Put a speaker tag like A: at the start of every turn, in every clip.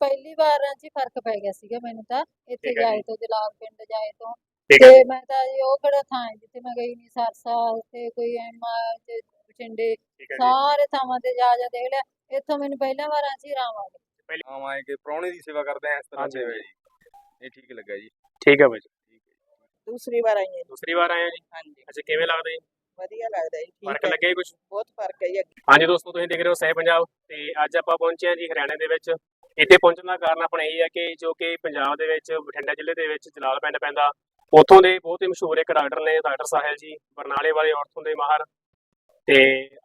A: ਪਹਿਲੀ ਵਾਰ ਹੀ ਫ਼ਰਕ ਪੈ ਗਿਆ ਸੀਗਾ ਮੈਨੂੰ ਤਾਂ ਇੱਥੇ
B: ਠੀਕ ਹੈ
A: ਜਾਏ
B: ਜੀ।
A: ਤੋਂ ਜਲਾਲ ਪਿੰਡ ਜਾਏ ਤੋਂ।
B: ਠੀਕ ਹੈ
A: ਤੇ ਮੈਂ ਤਾਂ ਜੀ ਉਹ ਕਿਹੜਾ ਥਾਂ ਹੈ ਜਿੱਥੇ ਮੈਂ ਗਈ ਨਹੀਂ ਸਰਸਾ ਤੇ ਕੋਈ ਐਮਾ ਤੇ ਬਠਿੰਡੇ
B: ਠੀਕ ਹੈ ਜੀ।
A: ਸਾਰੇ ਥਾਵਾਂ ਤੇ ਜਾ ਜਾ ਦੇਖ ਲਿਆ। ਇੱਥੋਂ ਮੈਨੂੰ ਪਹਿਲਾਂ ਵਾਰਾਂ ਹੀ ਆਰਾਮ ਆ ਗਿਆ।
C: ਆਮ ਆਏ ਕਿ ਪ੍ਰਾਹੁਣੇ ਦੀ ਸੇਵਾ ਕਰਦੇ ਆ ਇਸ ਤਰ੍ਹਾਂ
B: ਹਾਂਜੀ,
C: ਸੇਵਾ ਜੀ। ਇਹ ਠੀਕ ਲੱਗਾ ਜੀ।
B: ਠੀਕ ਹੈ ਬਾਈ ਜੀ।
D: ਦੂਸਰੀ ਵਾਰ ਆਈ ਹਾਂ ਜੀ।
B: ਦੂਸਰੀ ਵਾਰ ਆਏ ਹੋ ਜੀ?
D: ਹਾਂਜੀ।
B: ਅੱਛਾ ਕਿਵੇਂ ਲੱਗਦਾ ਜੀ?
D: ਵਧੀਆ ਲੱਗਦਾ ਜੀ ਠੀਕ
B: ਫ਼ਰਕ
D: ਹੈ।
B: ਲੱਗਿਆ ਜੀ ਕੁਝ
D: ਬਹੁਤ ਫ਼ਰਕ ਹੈ ਜੀ ਅੱਗੇ।
B: ਹਾਂਜੀ ਦੋਸਤੋ ਤੁਸੀਂ ਦੇਖ ਰਹੇ ਹੋ ਸਹਿ ਪੰਜਾਬ ਤੇ ਅੱਜ ਆਪਾਂ ਪਹੁੰਚੇ ਹਾਂ ਜੀ ਹਰਿਆਣਾ ਦੇ ਵਿੱਚ। ਇੱਥੇ ਪਹੁੰਚਣ ਦਾ ਕਾਰਨ ਆਪਣਾ ਇਹ ਹੈ ਕਿ ਜੋ ਕਿ ਪੰਜਾਬ ਦੇ ਵਿੱਚ, ਬਠਿੰਡਾ ਜ਼ਿਲ੍ਹੇ ਦੇ ਵਿੱਚ ਜਲਾਲ ਪਿੰਡ ਪੈਂਦਾ, ਉੱਥੋਂ ਦੇ ਬਹੁਤ ਹੀ ਮਸ਼ਹੂਰ ਇੱਕ ਡਾਕਟਰ ਨੇ, ਡਾਕਟਰ ਸਾਹਿਲ ਜੀ, ਬਰਨਾਲੇ ਵਾਲੇ ਔਰਥੋਂ ਦੇ ਮਾਹਰ। ਤੇ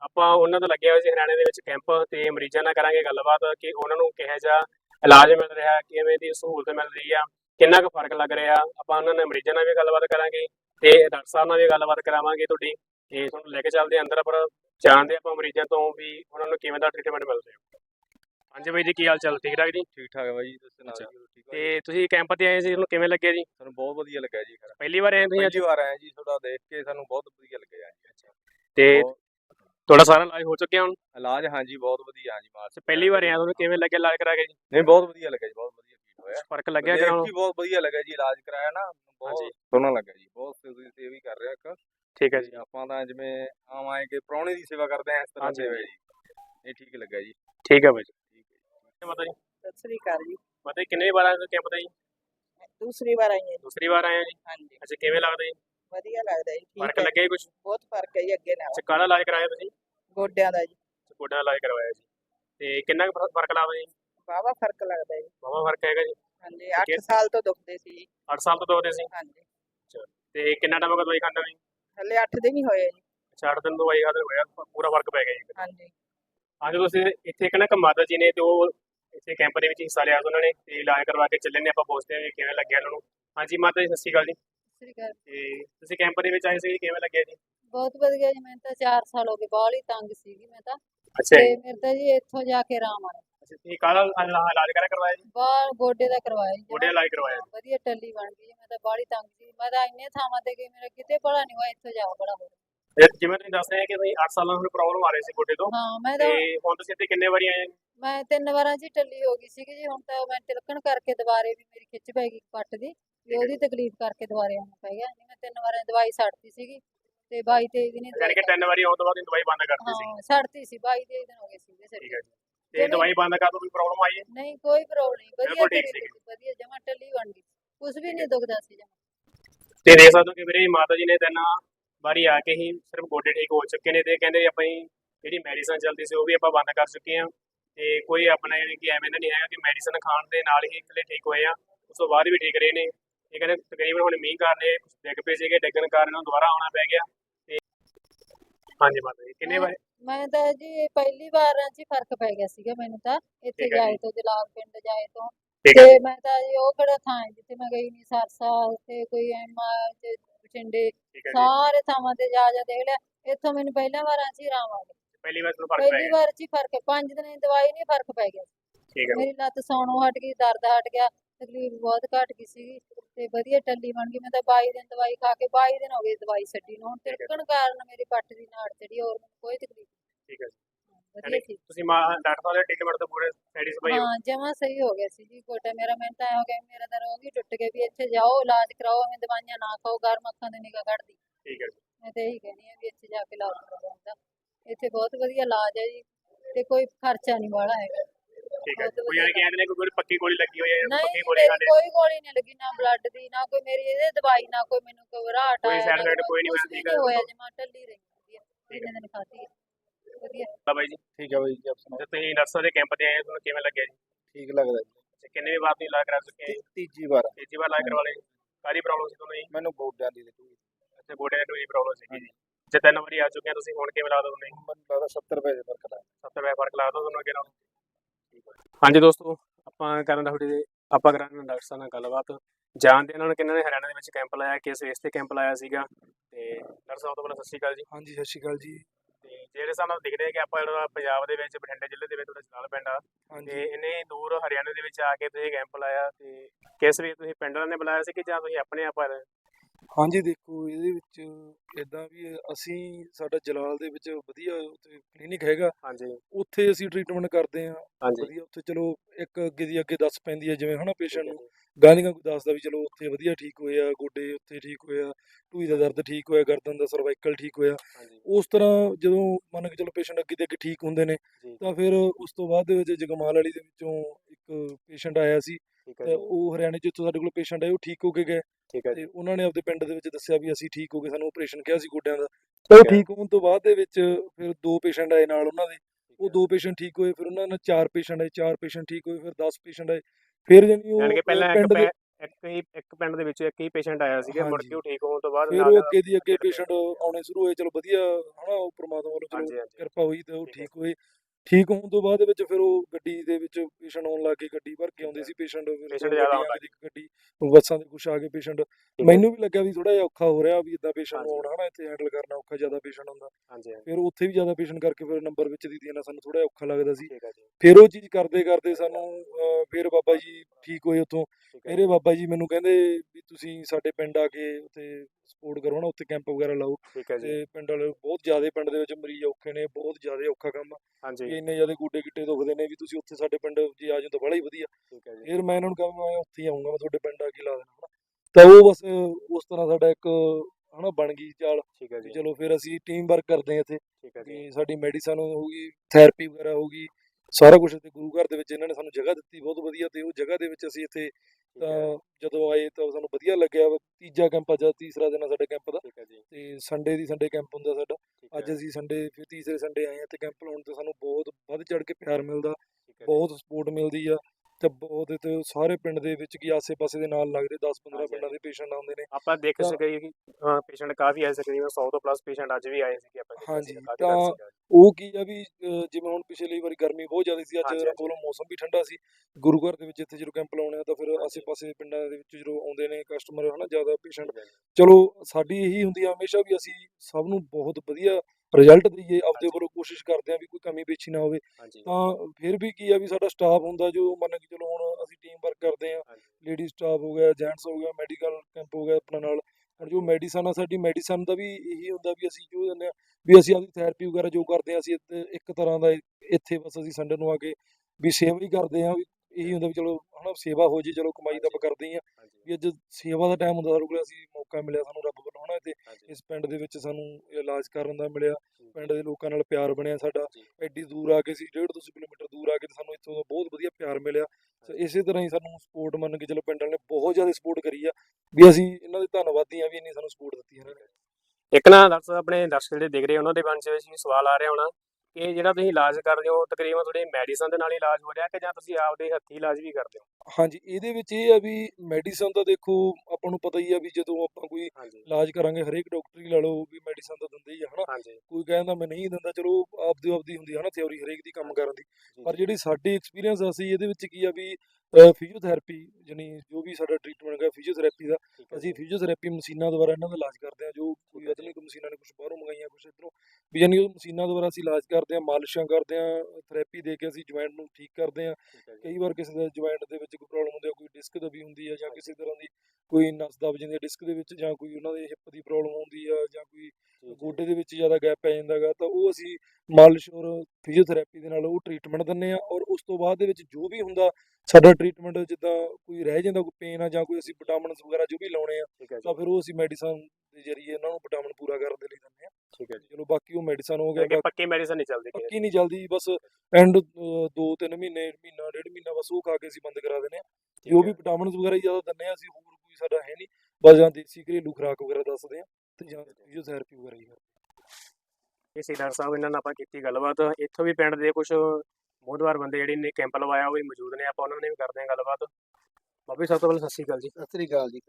B: ਆਪਾਂ ਉਹਨਾਂ ਦਾ ਲੱਗਿਆ ਹੋਇਆ ਸੀ ਹਰਿਆਣੇ ਦੇ ਵਿੱਚ ਕੈਂਪ ਤੇ ਮਰੀਜ਼ਾਂ ਨਾਲ ਕਰਾਂਗੇ ਗੱਲਬਾਤ ਕਿ ਉਹਨਾਂ ਨੂੰ ਕਿਹੋ ਜਿਹਾ ਇਲਾਜ ਮਿਲ ਰਿਹਾ, ਕਿਵੇਂ ਦੀ ਸਹੂਲਤ ਮਿਲ ਰਹੀ ਆ, ਕਿੰਨਾ ਕੁ ਫ਼ਰਕ ਲੱਗ ਰਿਹਾ, ਆਪਾਂ ਉਹਨਾਂ ਨਾਲ ਮਰੀਜ਼ਾਂ ਨਾਲ ਵੀ ਗੱਲਬਾਤ ਕਰਾਂਗੇ ਤੇ ਡਾਕਟਰ ਸਾਹਿਬ ਨਾਲ ਵੀ ਗੱਲਬਾਤ ਕਰਾਵਾਂਗੇ ਤੁਹਾਡੀ ਤੇ ਤੁਹਾਨੂੰ ਲੈ ਕੇ ਚੱਲਦੇ ਹਾਂ ਅੰਦਰ, ਪਰ ਜਾਣਦੇ ਆਪਾਂ ਮਰੀਜ਼ਾਂ ਤੋਂ ਵੀ ਉਹਨਾਂ ਨੂੰ ਕਿਵੇਂ ਦਾ ਟ੍ਰੀਟਮੈਂਟ ਮਿਲ ਰਿਹਾ। ਹਾਂਜੀ ਬਾਈ ਜੀ ਕੀ ਹਾਲ ਚਾਲ? ਠੀਕ ਠਾਕ ਜੀ?
C: ਠੀਕ ਠਾਕ ਹੈ ਬਾਈ ਜੀ ਤੁਸੀਂ
B: ਅੱਛਾ।
C: ਸੁਣਾਓ ਜੀ ਠੀਕ ਹੋ
B: ਤੇ ਤੁਸੀਂ ਕੈਂਪ ਤੇ ਆਏ ਸੀ ਤੁਹਾਨੂੰ ਕਿਵੇਂ ਲੱਗਿਆ ਜੀ?
C: ਸਾਨੂੰ ਬਹੁਤ ਵਧੀਆ ਲੱਗਾ ਜੀ ਖਰਾ।
B: ਪਹਿਲੀ ਵਾਰ ਆਏ ਤੁਸੀਂ ਅੱਜ?
C: ਪਹਿਲੀ ਵਾਰ ਆਏ ਜੀ ਤੁਹਾਡਾ ਦੇਖ ਕੇ ਸਾਨੂੰ ਬਹੁਤ ਵਧੀਆ ਲੱਗਿਆ ਜੀ।
B: ਤੇ
C: ਬਹੁਤ-
B: ਤੁਹਾਡਾ ਸਾਰਾ ਇਲਾਜ ਹੋ ਚੁੱਕਿਆ ਹੁਣ?
C: ਇਲਾਜ ਹਾਂਜੀ ਬਹੁਤ ਵਧੀਆ ਹਾਂਜੀ ਮਾਰਚ
B: ਪਹਿਲੀ ਵਾਰ ਆਏ ਤੁਹਾਨੂੰ ਕਿਵੇਂ ਲੱਗਿਆ ਇਲਾਜ ਕਰਾ ਕੇ ਜੀ?
C: ਨਹੀਂ ਬਹੁਤ ਵਧੀਆ ਲੱਗਾ ਜੀ ਬਹੁਤ ਵਧੀਆ ਫੀਲ ਹੋਇਆ।
B: ਫ਼ਰਕ ਲੱਗਿਆ
C: ਦੇਖ
B: ਕਿ
C: ਕੇ ਬਹੁਤ ਵਧੀਆ ਲੱਗਾ ਜੀ ਇਲਾਜ ਕਰਾਇਆ ਨਾ ਬਹੁਤ। ਸੋਹਣਾ ਲੱਗਾ ਜੀ ਬਹੁਤ ਤੁਸੀਂ ਸੇਵਾ ਕਰ ਰਿਹਾ ਇੱਕ।
B: ਠੀਕ ਹੈ ਜੀ।
C: ਆਪਾਂ ਤਾਂ ਜਿਵੇਂ ਆਮ ਆਏ ਕਿ ਪ੍ਰਾਹੁਣੇ ਦੀ ਸੇਵਾ ਕਰਦੇ ਆ ਇਸ ਤਰ੍ਹਾਂ
B: ਹਾਂਜੀ,
C: ਸੇਵਾ ਜੀ। ਇਹ ਠੀਕ ਲੱਗਾ ਜੀ।
B: ਠੀਕ ਹੈ ਬਾਈ ਜੀ।
C: ਹੈ ਜੀ
B: ਪਤਾ ਜੀ?
D: ਸਤਿ ਸ੍ਰੀ ਅਕਾਲ ਜੀ।
B: ਪਤਾ ਜੀ ਕਿੰਨੇ ਵਾਰ ਆਏ ਕੈਂਪ ਤੇ ਜੀ?
D: ਦੂਸਰੀ ਵਾਰ ਆਈ ਹਾਂ ਜੀ।
B: ਦੂਸਰੀ ਵਾਰ ਆਏ ਹੋ ਜੀ?
D: ਹਾਂਜੀ।
B: ਅੱਛਾ ਕਿਵੇਂ ਲੱਗਦਾ ਜੀ?
D: ਵਧੀਆ ਲੱਗਦਾ ਜੀ ਠੀਕ
B: ਫ਼ਰਕ
D: ਹੈ।
B: ਲੱਗਿਆ ਜੀ ਕੁਝ
D: ਬਹੁਤ ਫ਼ਰਕ ਹੈ ਜੀ ਅੱਗੇ ਨਾਲ।
B: ਅੱਛਾ ਕਾਹਦਾ ਇਲਾਜ ਕਰਾਇਆ ਤੁਸੀਂ?
D: ਗੋਡਿਆਂ ਦਾ ਜੀ।
B: ਗੋਡਾ ਇਲਾਜ ਕਰਵਾਇਆ ਜੀ। ਤੇ ਕਿੰਨਾ ਕੁ ਫ਼ਰਕ ਲੱਗਦਾ ਜੀ?
D: ਵਾਹਵਾ ਫ਼ਰਕ ਲੱਗਦਾ ਜੀ।
B: ਬਹੁਤ ਫ਼ਰਕ ਹੈਗਾ ਜੀ?
D: ਹਾਂਜੀ 8 ਸਾਲ ਤੋਂ ਦੁਖਦੇ ਸੀ ਜੀ।
B: 8 ਸਾਲ ਤੋਂ ਦੋਦੇ ਸੀ?
D: ਹਾਂਜੀ।
B: ਤੇ ਕਿੰਨਾ ਟਾਈਮ ਹੋ ਗਿਆ ਦਵਾਈ ਖਾਂਦੇ ਨੂੰ ਜੀ?
D: ਹਲੇ 8 ਦਿਨ ਹੀ ਹੋਏ ਜੀ।
B: ਅੱਛਾ 8 ਦਿਨ ਦਵਾਈ ਖਾਂਦੇ ਨੂੰ ਹੋਇਆ ਪੂਰਾ ਫ਼ਰਕ ਪੈ ਗਿਆ ਜੀ।
D: ਹਾਂਜੀ।
B: ਅੱਜ ਤੁਸੀਂ ਇੱਥੇ ਇੱਕ ਨਾ ਇੱਕ ਮਾਤਾ ਜੀ ਨੇ ਤੇ ਉਹ ਇੱਥੇ ਕੈਂਪ ਦੇ ਵਿੱਚ ਹਿੱਸਾ ਲਿਆ ਸੀ ਉਹਨਾਂ ਨੇ ਤੇ ਇਲਾਜ ਕਰਵਾ ਕੇ ਚੱਲੇ ਨੇ ਆਪਾਂ ਪੁੱਛਦੇ ਹਾਂ ਵੀ ਕਿਵੇਂ ਲੱਗਿਆ ਉਹਨਾਂ ਨੂੰ। ਹਾਂਜੀ ਮਾਤਾ ਜੀ ਸਤਿ ਸ਼੍ਰੀ ਅਕਾਲ ਜੀ।
A: ਸ੍ਰੀ ਅਕਾਲ।
B: ਤੇ ਤੁਸੀਂ ਕੈਂਪ ਦੇ ਵਿੱਚ ਆਏ ਸੀ ਕਿਵੇਂ ਲੱਗਿਆ ਜੀ?
A: ਬਹੁਤ ਵਧੀਆ ਜੀ ਮੈਂ ਤਾਂ 4 ਸਾਲ ਹੋ ਗਏ ਬਾਹਲੀ ਹੀ ਤੰਗ ਸੀਗੀ ਮੈਂ ਤਾਂ।
B: ਅੱਛਾ
A: ਤੇ ਮੇਰੇ ਤਾਂ ਜੀ ਇੱਥੋਂ ਜਾ ਕੇ ਆਰਾਮ ਆਇਆ।
B: ਅੱਛਾ ਤੁਸੀਂ ਕਾਹਦਾ ਇਲਾ- ਇਲਾਜ ਕਰਾ ਕਰਵਾਇਆ ਜੀ?
A: ਬਾਹਰ ਗੋਡੇ ਦਾ ਕਰਵਾਇਆ ਜੀ
B: ਗੋਡੇ ਦਾ ਇਲਾਜ ਕਰਵਾਇਆ ਜੀ।
A: ਵਧੀਆ ਟੱਲੀ ਬਣ ਗਈ ਜੀ, ਮੈਂ ਤਾਂ ਬਾਹਲੀ ਤੰਗ ਸੀ। ਮੈਂ ਤਾਂ ਇੰਨੇ ਥਾਵਾਂ ਤੇ ਗਈ ਮੇਰਾ ਕਿਤੇ ਭਲਾ ਨਹੀਂ ਹੋਇਆ ਇੱਥੋਂ ਜਾ ਬੜਾ ਹੋ
B: ਤੇ ਜਿਵੇਂ ਤੁਸੀਂ ਦੱਸ ਰਹੇ ਹੋ ਕਿ ਤੁਸੀਂ 8 ਸਾਲਾਂ ਤੋਂ ਪ੍ਰੋਬਲਮ ਆ ਰਹੀ ਸੀ ਗੋਡੇ ਤੋਂ
A: ਹਾਂ ਮੈਂ
B: ਤੇ
A: ਤਾਂ
B: ਹੁਣ ਤੁਸੀਂ ਇੱਥੇ ਕਿੰਨੇ ਵਾਰੀ ਆਏ?
A: ਮੈਂ ਤਿੰਨ ਵਾਰਾਂ ਜੀ ਟੱਲੀ ਹੋ ਗਈ ਸੀਗੀ ਜੀ ਹੁਣ ਤਾਂ ਮੈਂ ਤਿਲਕਣ ਕਰਕੇ ਦੁਬਾਰੇ ਵੀ ਮੇਰੀ ਖਿੱਚ ਪੈ ਗਈ ਪੱਟ ਦੀ ਤੇ ਉਹਦੀ ਤਕਲੀਫ ਕਰਕੇ ਦੁਬਾਰੇ ਆਉਣਾ ਪੈ ਗਿਆ ਨਹੀਂ ਮੈਂ ਤਿੰਨ ਵਾਰਾਂ ਦਵਾਈ ਛੱਡਤੀ ਸੀਗੀ ਤੇ 22 ਤੇ ਵੀ ਨਹੀਂ
B: ਯਾਨੀ ਕਿ ਤਿੰਨ ਵਾਰੀ ਆਉਣ ਤੋਂ ਬਾਅਦ ਤੁਸੀਂ ਦਵਾਈ ਬੰਦ ਕਰਤੀ ਸੀ
A: ਹਾਂ ਛੱਡਤੀ ਸੀ 22 ਦੇ ਦਿਨ ਹੋ ਗਏ ਸੀਗੇ
B: ਠੀਕ ਹੈ ਜੀ। ਤੇ ਦਵਾਈ ਬੰਦ ਕਰ ਤੋਂ ਕੋਈ ਪ੍ਰੋਬਲਮ ਆਈ ਹੈ?
A: ਨਹੀਂ ਕੋਈ ਪ੍ਰੋਬਲਮ ਨਹੀਂ ਵਧੀਆ
B: ਬਿਲਕੁਲ ਠੀਕ
A: ਤਰੀਕੇ ਸੀ ਵਧੀਆ ਜਮਾ ਟੱਲੀ ਬਣ ਗਈ। ਕੁਝ ਵੀ ਨਹੀਂ ਦੁਖਦਾ ਸੀ ਜਮਾ।
B: ਤੇ ਦੇਖ ਸਕਦੇ ਹੋ ਕਿ ਮੇਰੇ ਮਾਤਾ ਜੀ ਨੇ ਤਿੰਨ ਵਾਰੀ ਆ ਕੇ ਹੀ ਸਿਰਫ ਗੋਡੇ ਠੀਕ ਹੋ ਚੁੱਕੇ ਨੇ ਤੇ ਕਹਿੰਦੇ ਆਪਣੀ ਜਿਹੜੀ ਮੈਡੀਸਨ ਚੱਲਦੀ ਸੀ ਉਹ ਵੀ ਆਪਾਂ ਬੰਦ ਕਰ ਚੁੱਕੇ ਹਾਂ ਤੇ ਕੋਈ ਆਪਣਾ ਯਾਨੀ ਕਿ ਐਵੇਂ ਦਾ ਨਹੀਂ ਹੈਗਾ ਕਿ ਮੈਡੀਸਨ ਖਾਣ ਦੇ ਨਾਲ ਹੀ ਇਕੱਲੇ ਠੀਕ ਹੋਏ ਆ ਉਸ ਤੋਂ ਬਾਅਦ ਵੀ ਠੀਕ ਰਹੇ ਨੇ। ਇਹ ਕਹਿੰਦੇ ਤਕਰੀਬਨ ਹੁਣ ਮੀਂਹ ਕਾਰਨ ਕੁਝ ਡਿੱਗ ਪਏ ਸੀਗੇ ਡਿੱਗਣ ਕਾਰਨ ਦੁਬਾਰਾ ਆਉਣਾ ਪੈ ਗਿਆ ਤੇ ਹਾਂਜੀ ਮਾਤਾ ਜੀ ਕਿੰਨੇ ਵਾਰੀ?
A: ਮੈਂ ਤਾਂ ਜੀ ਪਹਿਲੀ ਵਾਰ ਹੀ ਫ਼ਰਕ ਪੈ ਗਿਆ ਸੀਗਾ ਮੈਨੂੰ ਤਾਂ ਇੱਥੇ ਜਾਏ
B: ਜੀ।
A: ਤੋਂ ਜਲਾਲ ਪਿੰਡ ਜਾਏ ਤੋਂ। ਤੇ ਮੈਂ ਤਾਂ ਜੀ ਉਹ ਕਿਹੜਾ ਥਾਂ ਜਿੱਥੇ ਮੈਂ ਗਈ ਨਹੀਂ ਸਰਸਾ ਤੇ ਕੋਈ ਐਮਾ ਬਠਿੰਡੇ
B: ਠੀਕ ਹੈ ਜੀ।
A: ਸਾਰੇ ਥਾਵਾਂ ਤੇ ਜਾ ਜਾ ਦੇਖ ਲਿਆ। ਇੱਥੋਂ ਮੈਨੂੰ ਪਹਿਲਾਂ ਵਾਰਾਂ ਹੀ ਆਰਾਮ ਆ ਗਿਆ।
B: ਪਹਿਲੀ ਵਾਰ ਤੁਹਾਨੂੰ ਫ਼ਰਕ
A: ਪਹਿਲੀ ਵਾਰ ਚ ਹੀ ਫ਼ਰਕ ਪੰਜ ਦਿਨਾਂ ਦੀ ਦਵਾਈ ਨਹੀਂ ਫ਼ਰਕ ਪੈ ਗਿਆ।
B: ਠੀਕ ਹੈ।
A: ਮੇਰੀ ਲੱਤ ਸੌਣੋਂ ਹਟ ਗਈ ਦਰਦ ਹਟ ਗਿਆ ਤਕਲੀਫ ਬਹੁਤ ਘਟ ਗਈ ਸੀਗੀ ਤੇ ਵਧੀਆ ਟੱਲੀ ਬਣ ਗਈ। ਮੈਂ ਤਾਂ 22 ਦਿਨ ਦਵਾਈ ਖਾ ਕੇ 22 ਦਿਨ ਹੋ ਗਏ ਦਵਾਈ ਛੱਡੀ ਨੂੰ। ਹੁਣ
B: ਠੀਕ ਹੈ।
A: ਤਿਲਕਣ ਕਾਰਨ ਮੇਰੀ ਪੱਟ ਦੀ ਨਾੜ ਚੜੀ ਹੋਰ ਮੈਨੂੰ ਕੋਈ ਤਕਲੀਫ
B: ਠੀਕ ਹੈ ਤੁਸੀਂ ਮਾ ਡਾਕਟਰ ਦੇ ਟ੍ਰੀਟਮੈਂਟ ਤੋਂ ਪੂਰੇ ਸੈਟੀਸਫਾਈ ਹੋ?
A: ਹਾਂ ਜਮਾ ਸਹੀ ਹੋ ਗਿਆ ਸੀ ਜੀ ਗੋਡਾ ਮੇਰਾ ਮੈਨੂੰ ਤਾਂ ਐਂ ਹੋ ਗਿਆ ਮੇਰਾ ਤਾਂ ਰੋਗ ਹੀ ਟੁੱਟ ਗਿਆ ਵੀ ਇੱਥੇ ਜਾਓ ਇਲਾਜ ਕਰਾਓ ਐਵੇਂ ਦਵਾਈਆਂ ਨਾ ਖਾਓ ਗਰਮ ਅੱਖਾਂ ਦੀ ਨਿਗਾਹ ਘਟਦੀ।
B: ਠੀਕ ਹੈ ਜੀ।
A: ਮੈਂ ਤਾਂ ਇਹੀ ਕਹਿੰਦੀ ਆ ਵੀ ਇੱਥੇ ਜਾ ਕੇ ਇਲਾਜ ਕਰਾਓ ਹੁੰਦਾ ਇੱਥੇ ਬਹੁਤ ਵਧੀਆ ਇਲਾਜ ਹੈ ਜੀ ਤੇ ਕੋਈ ਖਰਚਾ ਨਹੀਂ ਵਾਲਾ ਹੈਗਾ।
B: ਠੀਕ ਹੈ। ਕੋਈ ਯਾਨੀ ਕਿ ਕਹਿੰਦੇ ਨੇ ਕੋਈ ਕੋਈ ਪੱਕੀ ਗੋਲੀ ਲੱਗੀ ਹੋਈ ਹੈ ਪੱਕੀ ਗੋਲੀ ਖਾਣੇ
A: ਕੋਈ ਗੋਲੀ ਨਹੀਂ ਲੱਗੀ ਨਾ ਬਲੱਡ ਦੀ ਨਾ ਕੋਈ ਮੇਰੀ ਇਹਦੇ ਦਵਾਈ ਨਾ ਕੋਈ ਮੈਨੂੰ ਘਬਰਾਹਟ
B: ਕੋਈ
A: ਆਇਆ
B: side
A: ਨਾ
B: effect ਕੋਈ ਨਹੀਂ ਹੋਇਆ,
A: ਜਮਾ ਢੱਲੀ ਰਹੀ ਜਿੰਨੇ ਦਿਨ ਹੈ। ਵਧੀਆ
B: ਤਾਂ ਬਾਈ ਜੀ।
C: ਠੀਕ ਹੈ ਬਾਈ ਜੀ ਆਪ ਸੁਣਾਓ।
B: ਤੇ ਤੁਸੀਂ ਨਰਸਾਂ ਦੇ ਕੈਂਪ ਤੇ ਆਏ ਤੁਹਾਨੂੰ ਕਿਵੇਂ ਲੱਗਿਆ ਜੀ?
C: ਠੀਕ ਲੱਗਦਾ ਜੀ।
B: ਤੇ ਕਿੰਨੇ ਵਾਰ ਤੁਸੀਂ ਇਲਾਜ ਕਰਾ ਚੁੱਕੇ ਆ ਜੀ?
C: ਤੀਜੀ ਵਾਰ।
B: ਤੀਜੀ ਵਾਰ ਇਲਾਜ ਕਰਵਾ ਜੀ ਕਾਹਦੀ ਪ੍ਰੋਬਲਮ ਸੀ ਤੁਹਾਨੂੰ ਜੀ?
C: ਮੈਨੂੰ ਗੋਡਿਆਂ ਦੀ ਦਿੱਤੀ
B: ਅੱਛਾ ਗੋਡੇ ਦੀ ਪ੍ਰੋਬਲਮ ਸੀ ਜੀ। ਜੇ ਤਿੰਨ ਵਾਰੀ ਆ ਚੁੱਕੇ ਆ ਤੁਸੀਂ ਹੁਣ ਕਿਵੇਂ ਲੱਗਦਾ ਤੁਹਾਨੂੰ ਜੀ?
C: ਮੈਨੂੰ ਲੱਗਦਾ 70 ਰੁਪਏ ਦੇ ਫ਼ਰਕ ਲੱਗਦਾ
B: 70 ਰੁਪਏ ਫ਼ਰਕ ਲੱਗਦਾ ਤੁਹਾਨੂੰ ਅੱਗੇ ਨਾਲੋਂ। ਹਾਂਜੀ ਦੋਸਤੋ ਆਪਾਂ ਕਰਨ ਦਾ ਥੋੜੀ ਆਪਾਂ ਕਰਾਂਗੇ ਡਾਕਟਰ ਸਾਹਿਬ ਨਾਲ ਗੱਲਬਾਤ। ਜਾਣਦੇ ਇਹਨਾਂ ਨੂੰ ਕਿੰਨਾਂ ਨੇ ਹਰਿਆਣਾ ਦੇ ਵਿੱਚ ਕੈਂਪ ਲਾਇਆ ਕਿਸ ਵੇਸ ਤੇ ਕੈਂਪ ਲਾਇਆ ਸੀਗਾ? ਤੇ ਡਾਕਟਰ ਸਾਹਿਬ ਤੋਂ ਪਹਿਲਾਂ ਸਤਿ ਸ਼੍ਰੀ ਅਕਾਲ ਜੀ।
C: ਹਾਂਜੀ ਸਤਿ ਸ਼੍ਰੀ ਅਕਾਲ ਜੀ।
B: ਤੇ ਜਿਹੜੇ ਸਾਨੂੰ ਦਿਖਦੇ ਕਿ ਆਪਾਂ ਜਿਹੜਾ ਪੰਜਾਬ ਦੇ ਵਿੱਚ ਬਠਿੰਡੇ ਜ਼ਿਲ੍ਹੇ ਦੇ ਵਿੱਚ ਤੁਹਾਡਾ ਜਲਾਲ ਪਿੰਡ ਆ ਤੇ ਇੰਨੇ ਦੂਰ ਹਰਿਆਣਾ ਦੇ ਵਿੱਚ ਆ ਕੇ ਤੁਸੀਂ ਕੈਂਪ ਲਾਇਆ ਤੇ ਕਿਸ ਵੇ ਤੁਸੀਂ ਪਿੰਡ ਵਾਲਿਆਂ ਨੇ ਬੁਲਾਇਆ ਸੀ ਕਿ ਜਾਂ ਤੁਸੀਂ ਆਪਣੇ ਆਪ ਆਏ?
C: ਹਾਂਜੀ ਦੇਖੋ ਇਹਦੇ ਵਿੱਚ ਇਦਾਂ ਵੀ ਅਸੀਂ ਸਾਡਾ ਜਲਾਲ ਦੇ ਵਿੱਚ ਵਧੀਆ ਉੱਥੇ ਕਲੀਨਿਕ ਹੈਗਾ।
B: ਹਾਂਜੀ।
C: ਉੱਥੇ ਅਸੀਂ ਟ੍ਰੀਟਮੈਂਟ ਕਰਦੇ
B: ਹਾਂਜੀ।
C: ਵਧੀਆ ਉੱਥੇ ਚਲੋ ਇੱਕ ਅੱਗੇ ਦੀ ਅੱਗੇ ਦੱਸ ਪੈਂਦੀ ਹੈ ਜਿਵੇਂ ਹਨਾ ਪੇਸ਼ੈਂਟ ਨੂੰ। ਗਾਂਧੀਆਂ ਕੋਈ ਦੱਸਦਾ ਵੀ ਚਲੋ ਉੱਥੇ ਵਧੀਆ ਠੀਕ ਹੋਇਆ ਗੋਡੇ ਉੱਥੇ ਠੀਕ ਹੋਇਆ ਢੂਈ ਦਾ ਦਰਦ ਠੀਕ ਹੋਇਆ ਗਰਦਨ ਦਾ ਸਰਵਾਈਕਲ ਠੀਕ ਹੋਇਆ। ਉਸ ਤਰ੍ਹਾਂ ਜਦੋਂ ਮੰਨ ਕੇ ਚਲੋ ਪੇਸ਼ੈਂਟ ਅੱਗੇ ਤੇ ਅੱਗੇ ਠੀਕ ਹੁੰਦੇ ਨੇ ਤਾਂ ਫਿਰ ਉਸ ਤੋਂ ਬਾਅਦ ਦੇ ਵਿੱਚ ਜਗਮਾਲ ਵਾਲੀ ਦੇ ਵਿੱਚੋਂ ਇੱਕ ਪੇਸ਼ੈਂਟ ਆਇਆ ਸੀ ਤੇ ਉਹ ਹਰਿਆਣੇ ਚ ਜਿੱਥੋਂ ਸਾਡੇ ਕੋਲ ਪੇਸ਼ੈਂਟ ਆਏ ਉਹ ਠੀਕ ਹੋ ਕੇ ਗਏ। ਤੇ ਉਹਨਾਂ ਨੇ ਆਪਦੇ ਪਿੰਡ ਦੇ ਵਿੱਚ ਦੱਸਿਆ ਵੀ ਅਸੀਂ ਠੀਕ ਹੋ ਗਏ ਸਾਨੂੰ ਆਪਰੇਸ਼ਨ ਕਿਹਾ ਸੀ ਗੋਡਿਆਂ ਦਾ। ਤਾਂ ਉਹ
B: ਠੀਕ
C: ਹੋਣ ਤੋਂ ਬਾਅਦ ਦੇ ਵਿੱਚ ਫਿਰ ਦੋ ਪੇਸ਼ੈਂਟ ਆਏ ਨਾਲ ਉਹਨਾਂ ਦੇ। ਉਹ ਦੋ ਪੇਸ਼ੈਂਟ ਠੀਕ ਹੋਏ ਫਿਰ ਉਹਨਾਂ ਨਾਲ ਚਾਰ ਪੇਸ਼ੈਂਟ ਆਏ ਚਾਰ ਪੇਸ਼ੈਂਟ ਠੀਕ ਹੋਏ ਫਿਰ 10 ਪੇਸ਼ੈਂਟ ਆਏ। ਫਿਰ ਜਾਨੀ ਉਹ
B: ਯਾਨੀ ਕਿ ਪਹਿਲਾਂ ਇੱਕ ਪੈ- ਇੱਕ ਹੀ ਇੱਕ ਪਿੰਡ ਦੇ ਵਿੱਚ ਇੱਕ ਹੀ ਪੇਸ਼ੈਂਟ ਆਇਆ ਸੀਗਾ ਮੁੜ
C: ਹਾਂਜੀ।
B: ਕੇ ਉਹ ਠੀਕ ਹੋਣ ਤੋਂ ਬਾਅਦ
C: ਫਿਰ ਉਹ ਅੱਗੇ ਦੀ ਅੱਗੇ ਪੇਸ਼ੈਂਟ ਆਉਣੇ ਸ਼ੁਰੂ ਹੋਏ ਚਲੋ ਵਧੀਆ ਹਨਾ ਉਹ ਪ੍ਰਮਾਤਮਾ ਵੱਲੋਂ ਚਲੋ
B: ਹਾਂਜੀ
C: ਕਿਰਪਾ ਹੋਈ ਤੇ ਉਹ।
B: ਠੀਕ
C: ਹੋਏ ਠੀਕ ਹੋਣ ਤੋਂ ਬਾਅਦ ਵਿੱਚ ਫਿਰ ਉਹ ਗੱਡੀ ਦੇ ਵਿੱਚ ਪੇਸ਼ੈਂਟ ਆਉਣ ਲੱਗ ਗਏ ਗੱਡੀ ਭਰ ਕੇ ਆਉਂਦੇ ਸੀ ਪੇਸ਼ੈਂਟ
B: Patient ਜ਼ਿਆਦਾ
C: ਗੱਡੀ ਬੱਸਾਂ ਦੇ ਕੁਛ ਆ ਗਏ ਪੇਸ਼ੈਂਟ। ਮੈਨੂੰ ਵੀ ਲੱਗਿਆ ਵੀ ਥੋੜਾ ਜਿਹਾ ਔਖਾ ਹੋ ਰਿਹਾ ਵੀ ਇਦਾਂ ਪੇਸ਼ੈਂਟ। ਆਉਣਾ ਹਨਾ ਇੱਥੇ ਹੈਂਡਲ ਕਰਨਾ ਔਖਾ ਜ਼ਿਆਦਾ ਪੇਸ਼ੈਂਟ ਹੁੰਦਾ।
B: ਹਾਂਜੀ
C: ਫਿਰ ਉੱਥੇ ਵੀ ਜ਼ਿਆਦਾ ਪੇਸ਼ੈਂਟ ਕਰਕੇ ਫਿਰ ਨੰਬਰ ਵਿੱਚ ਦੀ ਦੇਣਾ ਸਾਨੂੰ ਥੋੜਾ ਔਖਾ ਲੱਗਦਾ ਸੀ। ਫਿਰ ਉਹ ਚੀਜ਼ ਕਰਦੇ ਕਰਦੇ ਸਾਨੂੰ ਫਿਰ ਬਾਬਾ ਜੀ ਠੀਕ ਹੋਏ ਉੱਥੋਂ। ਮੇਰੇ ਬਾਬਾ ਜੀ ਮੈਨੂੰ ਕਹਿੰਦੇ ਵੀ ਤੁਸੀਂ ਸਾਡੇ ਪਿੰਡ ਆ ਕੇ ਉੱਥੇ ਸਪੋਰਟ ਕਰੋ ਨਾ ਉੱਥੇ ਕੈਂਪ ਵਗੈਰਾ ਲਾਓ।
B: ਠੀਕ ਹੈ ਜੀ।
C: ਤੇ ਪਿੰਡ ਵਾਲੇ ਬਹੁਤ ਜ਼ਿਆਦਾ ਪਿੰਡ ਦੇ ਵਿੱਚ ਮਰੀਜ਼ ਔਖੇ ਨੇ ਬਹੁਤ ਜ਼ਿਆਦਾ ਔਖਾ ਕੰਮ ਆ।
B: ਹਾਂਜੀ।
C: ਵੀ ਇੰਨੇ ਜ਼ਿਆਦਾ ਗੋਡੇ ਗਿੱਟੇ ਦੁਖਦੇ ਨੇ ਵੀ ਤੁਸੀਂ ਉੱਥੇ ਸਾਡੇ ਪਿੰਡ ਜੇ ਆ ਜਾਓ ਤਾਂ ਬੜਾ ਹੀ ਵਧੀਆ।
B: ਠੀਕ ਹੈ ਜੀ।
C: ਫਿਰ ਮੈਂ ਇਹਨਾਂ ਨੂੰ ਕਹਾਂ ਮੈਂ ਉੱਥੇ ਹੀ ਆਉਂਗਾ ਮੈਂ ਤੁਹਾਡੇ ਪਿੰਡ ਆ ਕੇ ਲਾ ਦੇਣਾ ਹਨਾ। ਤਾਂ ਉਹ ਬਸ ਉਸ ਤਰ੍ਹਾਂ ਸਾਡਾ ਇੱਕ ਹਨਾ ਬਣ ਗਈ ਚਾਲ।
B: ਠੀਕ ਹੈ
C: ਵੀ
B: ਜੀ
C: ਚਲੋ ਫਿਰ ਅਸੀਂ ਟੀਮ ਵਰਕ ਕਰਦੇ ਹਾਂ ਇੱਥੇ।
B: ਠੀਕ ਹੈ ਜੀ।
C: ਵੀ ਸਾਡੀ ਮੈਡੀਸਨ ਹੋਊਗੀ ਥੈਰੇਪੀ ਵਗੈਰਾ ਹੋਊਗੀ ਸਾਰਾ ਕੁਝ ਇੱਥੇ ਗੁਰੂ ਘਰ ਦੇ ਵਿੱਚ ਇਹਨਾਂ ਨੇ ਸਾਨੂੰ ਜਗ੍ਹਾ ਦਿੱਤੀ ਬਹੁਤ ਵਧੀਆ। ਤੇ ਉਹ ਜਗ੍ਹਾ ਦੇ ਵਿੱਚ ਅਸੀਂ ਇੱਥੇ ਤਾਂ ਜਦੋਂ ਆਏ ਤਾਂ ਸਾਨੂੰ ਵਧੀਆ ਲੱਗਿਆ। ਤੀਜਾ ਕੈਂਪ ਆ ਜਾਂ ਤੀਸਰਾ ਦਿਨ ਆ ਸਾਡੇ ਕੈਂਪ ਦਾ।
B: ਠੀਕ ਹੈ ਜੀ।
C: ਤੇ ਸੰਡੇ ਦੀ ਸੰਡੇ ਕੈਂਪ ਹੁੰਦਾ ਸਾਡਾ। ਅੱਜ ਅਸੀਂ ਸੰਡੇ ਫਿਰ ਤੀਸਰੇ ਸੰਡੇ ਆਏ ਆ ਤੇ ਕੈਂਪ ਲਾਉਣ ਤੇ ਸਾਨੂੰ ਬਹੁਤ ਵੱਧ ਚੜ ਕੇ ਪਿਆਰ ਮਿਲਦਾ। ਬਹੁਤ ਸਪੋਰਟ ਮਿਲਦੀ ਆ। ਤੇ ਬਹੁਤ ਤੇ ਸਾਰੇ ਪਿੰਡ ਦੇ ਵਿੱਚ ਕੀ ਆਸੇ-ਪਾਸੇ ਦੇ ਨਾਲ ਲੱਗਦੇ 10-15
B: ਹਾਂਜੀ,
C: ਪਿੰਡਾਂ ਦੇ ਪੇਸ਼ੈਂਟ ਆਉਂਦੇ ਨੇ।
B: ਆਪਾਂ ਦੇਖ
C: ਤਾਂ-
B: ਸਕੇ ਕਿ ਪੇਸ਼ੈਂਟ ਕਾਫੀ ਆਏ ਸੀ ਤਕਰੀਬਨ 100 ਤੋਂ ਪਲੱਸ ਪੇਸ਼ੈਂਟ ਅੱਜ ਵੀ ਆਏ ਸੀ ਆਪਾਂ
C: ਹਾਂਜੀ, ਤਾਂ। ਉਹ ਕੀ ਆ ਵੀ ਜਿਵੇਂ ਹੁਣ ਪਿਛਲੀ ਵਾਰੀ ਗਰਮੀ ਬਹੁਤ ਜ਼ਿਆਦਾ ਸੀ ਅੱਜ ਵੱਲੋਂ ਮੌਸਮ ਵੀ ਠੰਡਾ ਸੀ। ਗੁਰੂ ਘਰ ਦੇ ਵਿੱਚ ਇੱਥੇ ਜਦੋਂ ਕੈਂਪ ਲਾਉਣੇ ਆ ਤਾਂ ਫਿਰ ਆਸੇ-ਪਾਸੇ ਪਿੰਡਾਂ ਦੇ ਵਿੱਚ ਜਦੋਂ ਆਉਂਦੇ ਨੇ ਕਸਟਮਰ ਹਨਾ ਜ਼ਿਆਦਾ ਪੇਸ਼ੈਂਟ। ਚਲੋ ਸਾਡੀ ਇਹੀ ਹੁੰਦੀ ਆ ਹਮੇਸ਼ਾ ਵੀ ਅਸੀਂ ਸਭ ਨੂੰ ਬਹੁਤ ਵਧੀਆ ਰਿਜ਼ਲਟ ਦਈਏ ਆਪਦੇ। ਵੱਲੋਂ ਕੋਸ਼ਿਸ਼ ਕਰਦੇ ਆ ਵੀ ਕੋਈ ਕਮੀ ਪੇਸ਼ੀ ਨਾ ਹੋਵੇ। ਤਾਂ ਫਿਰ ਵੀ ਕੀ ਆ ਵੀ ਸਾਡਾ ਸਟਾਫ ਹੁੰਦਾ ਜੋ ਮੰਨ ਕੇ ਚਲੋ ਹੁਣ ਅਸੀਂ ਟੀਮ ਵਰਕ ਕਰਦੇ ਆ ਲੇਡੀ ਸਟਾਫ ਹੋ ਗਿਆ ਜੈਂਟਸ ਹੋ ਗਿਆ ਮੈਡੀਕਲ ਕੈਂਪ ਹੋ ਗਿਆ ਆਪਣਾ ਨਾਲ ਹੁਣ ਜੋ ਮੈਡੀਸਨ ਆ, ਸਾਡੀ ਮੈਡੀਸਨ ਦਾ ਵੀ ਇਹੀ ਹੁੰਦਾ ਵੀ ਅਸੀਂ ਜੋ ਦਿੰਦੇ ਆ ਵੀ ਅਸੀਂ ਆਪਦੀ ਥੈਰੇਪੀ ਵਗੈਰਾ ਜੋ ਕਰਦੇ ਆ, ਅਸੀਂ ਇੱਥੇ ਇੱਕ ਤਰ੍ਹਾਂ ਦਾ ਇੱਥੇ ਬਸ ਅਸੀਂ ਸੰਡੇ ਨੂੰ ਆ ਕੇ ਵੀ ਸੇਵਾ ਹੀ ਕਰਦੇ ਆ, ਵੀ ਇਹੀ ਹੁੰਦਾ ਵੀ ਚਲੋ ਹਨਾ ਸੇਵਾ ਹੋ ਜੇ ਚਲੋ ਕਮਾਈ ਤਾਂ ਆਪਾਂ ਕਰਦੇ ਹੀ ਆ ਵੀ ਅੱਜ ਸੇਵਾ ਦਾ ਟਾਈਮ ਹੁੰਦਾ ਸਾਡੇ ਕੋਲ ਅਸੀਂ ਮੌਕਾ ਮਿਲਿਆ ਸਾਨੂੰ ਰੱਬ ਵੱਲੋਂ ਹਨਾ ਤੇ ਇਸ ਪਿੰਡ ਦੇ ਵਿੱਚ ਸਾਨੂੰ ਇਲਾਜ ਕਰਨ ਦਾ ਮਿਲਿਆ। ਪਿੰਡ ਦੇ ਲੋਕਾਂ ਨਾਲ ਪਿਆਰ ਬਣਿਆ ਸਾਡਾ। ਐਡੀ ਦੂਰ ਆ ਕੇ ਸੀ 150 ਕਿਲੋਮੀਟਰ ਦੂਰ ਆ ਕੇ ਸਾਨੂੰ ਇੱਥੋਂ ਦਾ ਬਹੁਤ ਵਧੀਆ ਪਿਆਰ ਮਿਲਿਆ। ਇਸੇ ਤਰ੍ਹਾਂ ਹੀ ਸਾਨੂੰ ਸਪੋਰਟ ਮੰਨ ਕੇ ਚਲੋ ਪਿੰਡ ਵਾਲੇ ਨੇ ਬਹੁਤ ਜ਼ਿਆਦਾ ਸਪੋਰਟ ਕਰੀ ਆ। ਵੀ ਅਸੀਂ ਇਹਨਾਂ ਦੇ ਧੰਨਵਾਦੀ ਆ ਵੀ ਇੰਨੀ ਸਾਨੂੰ ਸਪੋਰਟ ਦਿੱਤੀ ਇਹਨਾਂ ਨੇ।
B: ਇੱਕ ਨਾ ਦਰਸ਼ਕ ਆਪਣੇ ਦਰਸ਼ਕ ਜਿਹੜੇ ਦੇਖ ਰਹੇ ਉਹਨਾਂ ਦੇ ਮਨ 'ਚ ਵੀ ਸਵਾਲ ਆ ਰਿਹਾ ਹੋਣਾ। ਕਿ ਜਿਹੜਾ ਤੁਸੀਂ ਇਲਾਜ ਕਰਦੇ ਹੋ ਤਕਰੀਬਨ ਤੁਹਾਡੇ ਮੈਡੀਸਨ ਦੇ ਨਾਲ ਹੀ ਇਲਾਜ ਹੋ ਰਿਹਾ ਕਿ ਜਾਂ ਤੁਸੀਂ ਆਪਦੇ ਹੱਥੀ ਇਲਾਜ ਵੀ ਕਰਦੇ ਹੋ?
C: ਹਾਂਜੀ ਇਹਦੇ ਵਿੱਚ ਇਹ ਆ ਵੀ ਮੈਡੀਸਨ ਤਾਂ ਦੇਖੋ ਆਪਾਂ ਨੂੰ ਪਤਾ ਹੀ ਆ ਵੀ ਜਦੋਂ ਆਪਾਂ ਕੋਈ
B: ਹਾਂਜੀ।
C: ਇਲਾਜ ਕਰਾਂਗੇ ਹਰੇਕ ਡਾਕਟਰ ਹੀ ਲਾ ਲਓ ਵੀ ਮੈਡੀਸਨ ਤਾਂ ਦਿੰਦੇ ਹੀ ਆ ਹਨਾ?
B: ਹਾਂਜੀ।
C: ਕੋਈ ਕਹਿੰਦਾ ਮੈਂ ਨਹੀਂ ਦਿੰਦਾ ਚਲੋ ਆਪਦੀ ਆਪਦੀ ਹੁੰਦੀ ਆ ਹਨਾ ਥਿਉਰੀ ਹਰੇਕ ਦੀ ਕੰਮ ਕਰਨ ਦੀ। ਪਰ। ਜਿਹੜੀ ਸਾਡੀ ਐਕਸਪੀਰੀਅੰਸ ਅਸੀਂ ਇਹਦੇ ਵਿੱਚ ਕੀ ਆ ਵੀ ਫਿਜ਼ੀਓਥੈਰੇਪੀ ਜਾਨੀ ਜੋ ਵੀ ਸਾਡਾ ਟ੍ਰੀਟਮੈਂਟ ਹੈ ਫਿਜ਼ੀਓਥੈਰੇਪੀ ਦਾ ਅਸੀਂ। ਫਿਜ਼ੀਓਥੈਰੇਪੀ ਮਸ਼ੀਨਾਂ ਦੁਆਰਾ ਇਹਨਾਂ ਦਾ ਇਲਾਜ ਕਰਦੇ ਹਾਂ ਜੋ ਕੋਈ ਆਧੁਨਿਕ ਮਸ਼ੀਨਾਂ ਨੇ ਕੁਝ ਬਾਹਰੋਂ ਮੰਗਾਈਆਂ ਕੁਝ ਇੱਧਰੋਂ ਵੀ ਜਾਨੀ ਉਹ ਮਸ਼ੀਨਾਂ ਦੁਆਰਾ ਅਸੀਂ ਇਲਾਜ ਕਰਦੇ ਹਾਂ ਮਾਲਿਸ਼ਾਂ ਕਰਦੇ ਹਾਂ ਥੈਰੇਪੀ ਦੇ ਕੇ ਅਸੀਂ ਜੁਆਇੰਟ ਨੂੰ ਠੀਕ ਕਰਦੇ
B: ਜੀ।
C: ਕਈ ਵਾਰ ਕਿਸੇ ਦਾ ਜੁਆਇੰਟ ਦੇ ਵਿੱਚ ਕੋਈ ਪ੍ਰੋਬਲਮ ਹੁੰਦੀ ਹੈ ਕੋਈ ਡਿਸਕ ਦਬੀ ਹੁੰਦੀ ਹੈ ਜਾਂ ਕਿਸੇ ਤਰ੍ਹਾਂ ਦੀ ਕੋਈ ਨਸ ਦਬ ਜਾਂਦੀ ਹੈ ਡਿਸਕ ਦੇ ਵਿੱਚ ਜਾਂ ਕੋਈ ਉਹਨਾਂ ਦੇ ਹਿੱਪ ਦੀ ਪ੍ਰੋਬਲਮ ਹੁੰਦੀ ਆ ਜਾਂ ਕੋਈ। ਗੋਡੇ ਦੇ ਵਿੱਚ ਜ਼ਿਆਦਾ ਗੈਪ ਪੈ ਜਾਂਦਾਗਾ ਤਾਂ ਉਹ ਅਸੀਂ ਮਾਲਿਸ਼ ਔਰ ਫਿਜ਼ੀਓਥੈਰੇਪੀ ਦੇ ਨਾਲ ਉਹ ਟ੍ਰੀਟਮੈਂਟ ਦਿੰਨੇ ਆ ਔਰ ਉਸ ਤੋਂ ਬਾਅਦ ਦੇ ਵਿੱਚ ਜੋ ਵੀ ਹੁੰਦਾ ਸਾਡਾ ਟ੍ਰੀਟਮੈਂਟ ਜਿੱਦਾਂ ਕੋਈ ਰਹਿ ਜਾਂਦਾ ਕੋਈ ਪੇਨ ਆ ਜਾਂ ਕੋਈ ਅਸੀਂ ਵਿਟਾਮਿਨਸ ਵਗੈਰਾ ਜੋ ਵੀ ਲਾਉਣੇ ਆ ਤਾਂ ਫਿਰ ਉਹ ਅਸੀਂ ਮੈਡੀਸਨ ਦੇ ਜ਼ਰੀਏ ਇਹਨਾਂ ਨੂੰ ਵਿਟਾਮਿਨ ਪੂਰਾ ਕਰਨ ਦੇ ਲਈ ਦਿੰਦੇ ਆ
B: ਠੀਕ ਹੈ ਜੀ।
C: ਚਲੋ ਬਾਕੀ ਉਹ ਮੈਡੀਸਨ ਹੋ ਗਿਆ
B: ਪੱਕੀ ਮੈਡੀਸਨ ਨਹੀਂ ਚੱਲਦੀ
C: ਪੱਕੀ ਨਹੀਂ ਜਲਦੀ ਬਸ ਐਂਡ 2-3 ਮਹੀਨੇ ਮਹੀਨਾ ਡੇਢ ਮਹੀਨਾ ਬਸ ਉਹ ਖਾ ਕੇ ਅਸੀਂ ਬੰਦ ਕਰਾ ਦਿੰਦੇ ਆ। ਜੋ ਵੀ। ਵਿਟਾਮਿਨਸ ਵਗੈਰਾ ਜ਼ਿਆਦਾ ਦਿੰਦੇ ਆ ਅਸੀਂ ਹੋਰ ਕੋਈ ਸਾਡਾ ਹੈ ਨਹੀਂ। ਬਸ ਜਾਂ ਦੇਸੀ ਘਰੇਲੂ ਖੁਰਾਕ ਵਗੈਰਾ ਦੱਸਦੇ ਆ ਤੇ ਜਾਂ ਫਿਜ਼ੀਓਥੈਰੇਪੀ ਵਗੈਰਾ ਹੀ
B: ਇਹ ਸੀ ਡਾਕਟਰ ਸਾਹਿਬ ਇਹਨਾਂ ਨਾਲ ਆਪਾਂ ਕੀਤੀ ਗੱਲਬਾਤ। ਇੱਥੋਂ ਵੀ ਪਿੰਡ ਦੇ ਕੁਝ ਮੋਹਦਵਾਰ ਬੰਦੇ ਜਿਹੜੇ ਨੇ ਕੈਂਪ ਲਵਾਇਆ ਉਹ ਵੀ ਮੌਜੂਦ ਨੇ ਆਪਾਂ ਉਹਨਾਂ ਨਾਲ ਵੀ ਕਰਦੇ ਹਾਂ ਗੱਲਬਾਤ। ਬਾਬੀ ਸਭ ਤੋਂ ਪਹਿਲਾਂ ਸਤਿ ਸ਼੍ਰੀ ਅਕਾਲ ਜੀ।
C: ਸਤਿ ਸ੍ਰੀ ਅਕਾਲ ਜੀ।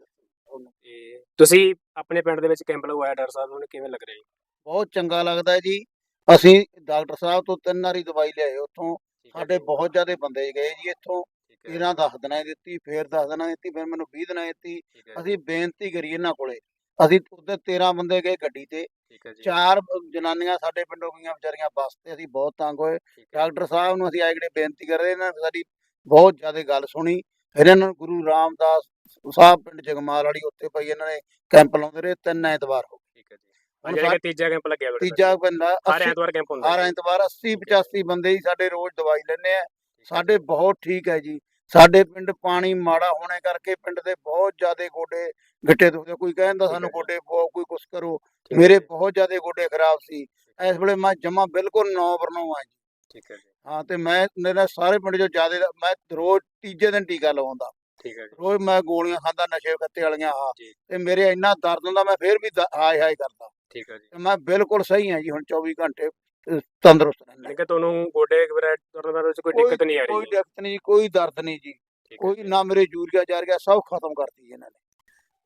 B: ਤੇ ਤੁਸੀਂ ਆਪਣੇ ਪਿੰਡ ਦੇ ਵਿੱਚ ਕੈਂਪ ਲਗਵਾਇਆ ਡਾਕਟਰ ਸਾਹਿਬ ਨੂੰ ਕਿਵੇਂ ਲੱਗ ਰਿਹਾ ਜੀ?
E: ਬਹੁਤ ਚੰਗਾ ਲੱਗਦਾ ਹੈ ਜੀ। ਅਸੀਂ ਡਾਕਟਰ ਸਾਹਿਬ ਤੋਂ ਤਿੰਨ ਵਾਰੀ ਦਵਾਈ ਲਿਆਏ ਉੱਥੋਂ। ਸਾਡੇ ਬਹੁਤ ਜ਼ਿਆਦਾ ਬੰਦੇ ਗਏ ਜੀ ਇੱਥੋਂ। ਇਹਨਾਂ ਦਸ ਦਿਨਾਂ ਦੀ ਦਿੱਤੀ ਫੇਰ ਦਸ ਦਿਨਾਂ ਦੀ ਦਿੱਤੀ ਫਿਰ ਮੈਨੂੰ 20 ਦਿਨਾਂ ਦੀ ਦਿੱਤੀ। ਅਸੀਂ ਬੇਨਤੀ ਕਰੀ ਇਹਨਾਂ ਕੋਲੇ ਅਸੀਂ ਉੱਤੇ 13 ਬੰਦੇ ਗਏ ਗੱਡੀ ਤੇ।
B: ਠੀਕ ਹੈ ਜੀ।
E: ਚਾਰ ਜਨਾਨੀਆਂ ਸਾਡੇ ਪਿੰਡੋਂ ਗਈਆਂ ਵਿਚਾਰੀਆਂ ਬੱਸ ਤੇ ਅਸੀਂ ਬਹੁਤ ਤੰਗ ਹੋਏ। ਡਾਕਟਰ ਸਾਹਿਬ ਨੂੰ ਅਸੀਂ ਆਏ ਜਿਹੜੇ ਬੇਨਤੀ ਕਰ ਰਹੇ ਇਹਨਾਂ ਨੇ ਸਾਡੀ ਬਹੁਤ ਜ਼ਿਆਦਾ ਗੱਲ ਸੁਣੀ। ਫਿਰ ਇਹਨਾਂ ਨੂੰ ਗੁਰੂ ਰਾਮਦਾਸ ਸਾਹਿਬ ਪਿੰਡ ਜਗਮਾਲ ਵਾਲੀ ਉੱਥੇ ਭਾਈ ਇਹਨਾਂ ਨੇ ਕੈਂਪ ਲਾਉਂਦੇ ਰਹੇ ਤਿੰਨ ਐਤਵਾਰ ਹੋ ਗਏ।
B: ਠੀਕ ਹੈ ਜੀ। ਜਿਹੜਾ ਕਿ ਤੀਜਾ ਕੈਂਪ ਲੱਗਿਆ
E: ਤੀਜਾ ਆ
B: ਹਰ
E: 80
B: ਐਤਵਾਰ ਕੈਂਪ ਹੁੰਦਾ
E: ਹਰ। ਐਤਵਾਰ 80 85 ਬੰਦੇ ਹੀ ਸਾਡੇ ਰੋਜ਼ ਦਵਾਈ ਲੈਂਦੇ ਆ। ਸਾਡੇ ਬਹੁਤ ਠੀਕ ਹੈ ਜੀ। ਸਾਡੇ ਪਿੰਡ ਪਾਣੀ ਮਾੜਾ ਹੋਣੇ ਕਰਕੇ ਪਿੰਡ ਦੇ ਬਹੁਤ ਜ਼ਿਆਦੇ ਗੋਡੇ ਗਿੱਟੇ ਦੁਖਦੇ ਕੋਈ ਕਹਿੰਦਾ ਸਾਨੂੰ। ਗੋਡੇ ਪਵਾਓ ਕੋਈ ਕੁਛ ਕਰੋ। ਮੇਰੇ ਬਹੁਤ ਜ਼ਿਆਦੇ ਗੋਡੇ ਖਰਾਬ ਸੀ। ਇਸ ਵੇਲੇ ਮੈਂ ਜਮਾ ਬਿਲਕੁਲ ਨੌ ਬਰਨੋਂ ਆ ਜੀ।
B: ਠੀਕ ਹੈ ਜੀ।
E: ਹਾਂ ਤੇ ਮੈਂ ਮੇਰਾ ਸਾਰੇ ਪਿੰਡ ਚੋਂ ਜ਼ਿਆਦੇ ਮੈਂ ਰੋਜ਼ ਤੀਜੇ ਦਿਨ ਟੀਕਾ ਲਵਾਉਂਦਾ।
B: ਠੀਕ ਹੈ ਜੀ।
E: ਰੋਜ਼ ਮੈਂ ਗੋਲੀਆਂ ਖਾਂਦਾ ਨਸ਼ੇ ਕੱਤੇ ਵਾਲੀਆਂ
B: ਜੀ।
E: ਤੇ ਮੇਰੇ ਇੰਨਾ ਦਰਦ ਹੁੰਦਾ ਮੈਂ ਫੇਰ ਵੀ ਹਾਏ ਹਾਏ ਕਰਦਾ।
B: ਠੀਕ ਹੈ ਜੀ।
E: ਮੈਂ ਬਿਲਕੁਲ ਸਹੀ ਹਾਂ ਜੀ ਹੁਣ 24 ਘੰਟੇ ਅਹ, ਤੰਦਰੁਸਤ ਰਹਿੰਦਾ
B: ਯਾਨੀ ਕਿ ਤੁਹਾਨੂੰ ਗੋਡੇ ਵਗੈਰਾ ਤੁਰਨ ਦਾ ਵਿੱਚ ਕੋਈ ਦਿੱਕਤ ਨਹੀਂ ਆ ਰਹੀ
E: ਕੋਈ ਦਿੱਕਤ ਨਹੀਂ ਕੋਈ ਦਰਦ ਨਹੀਂ ਜੀ।
B: ਹੈ
E: ਕੋਈ। ਨਾ ਮੇਰੇ ਯੂਰੀਆ ਜਾ ਰਿਹਾ ਸਭ ਖਤਮ ਕਰਤੀ ਇਹਨਾਂ ਨੇ।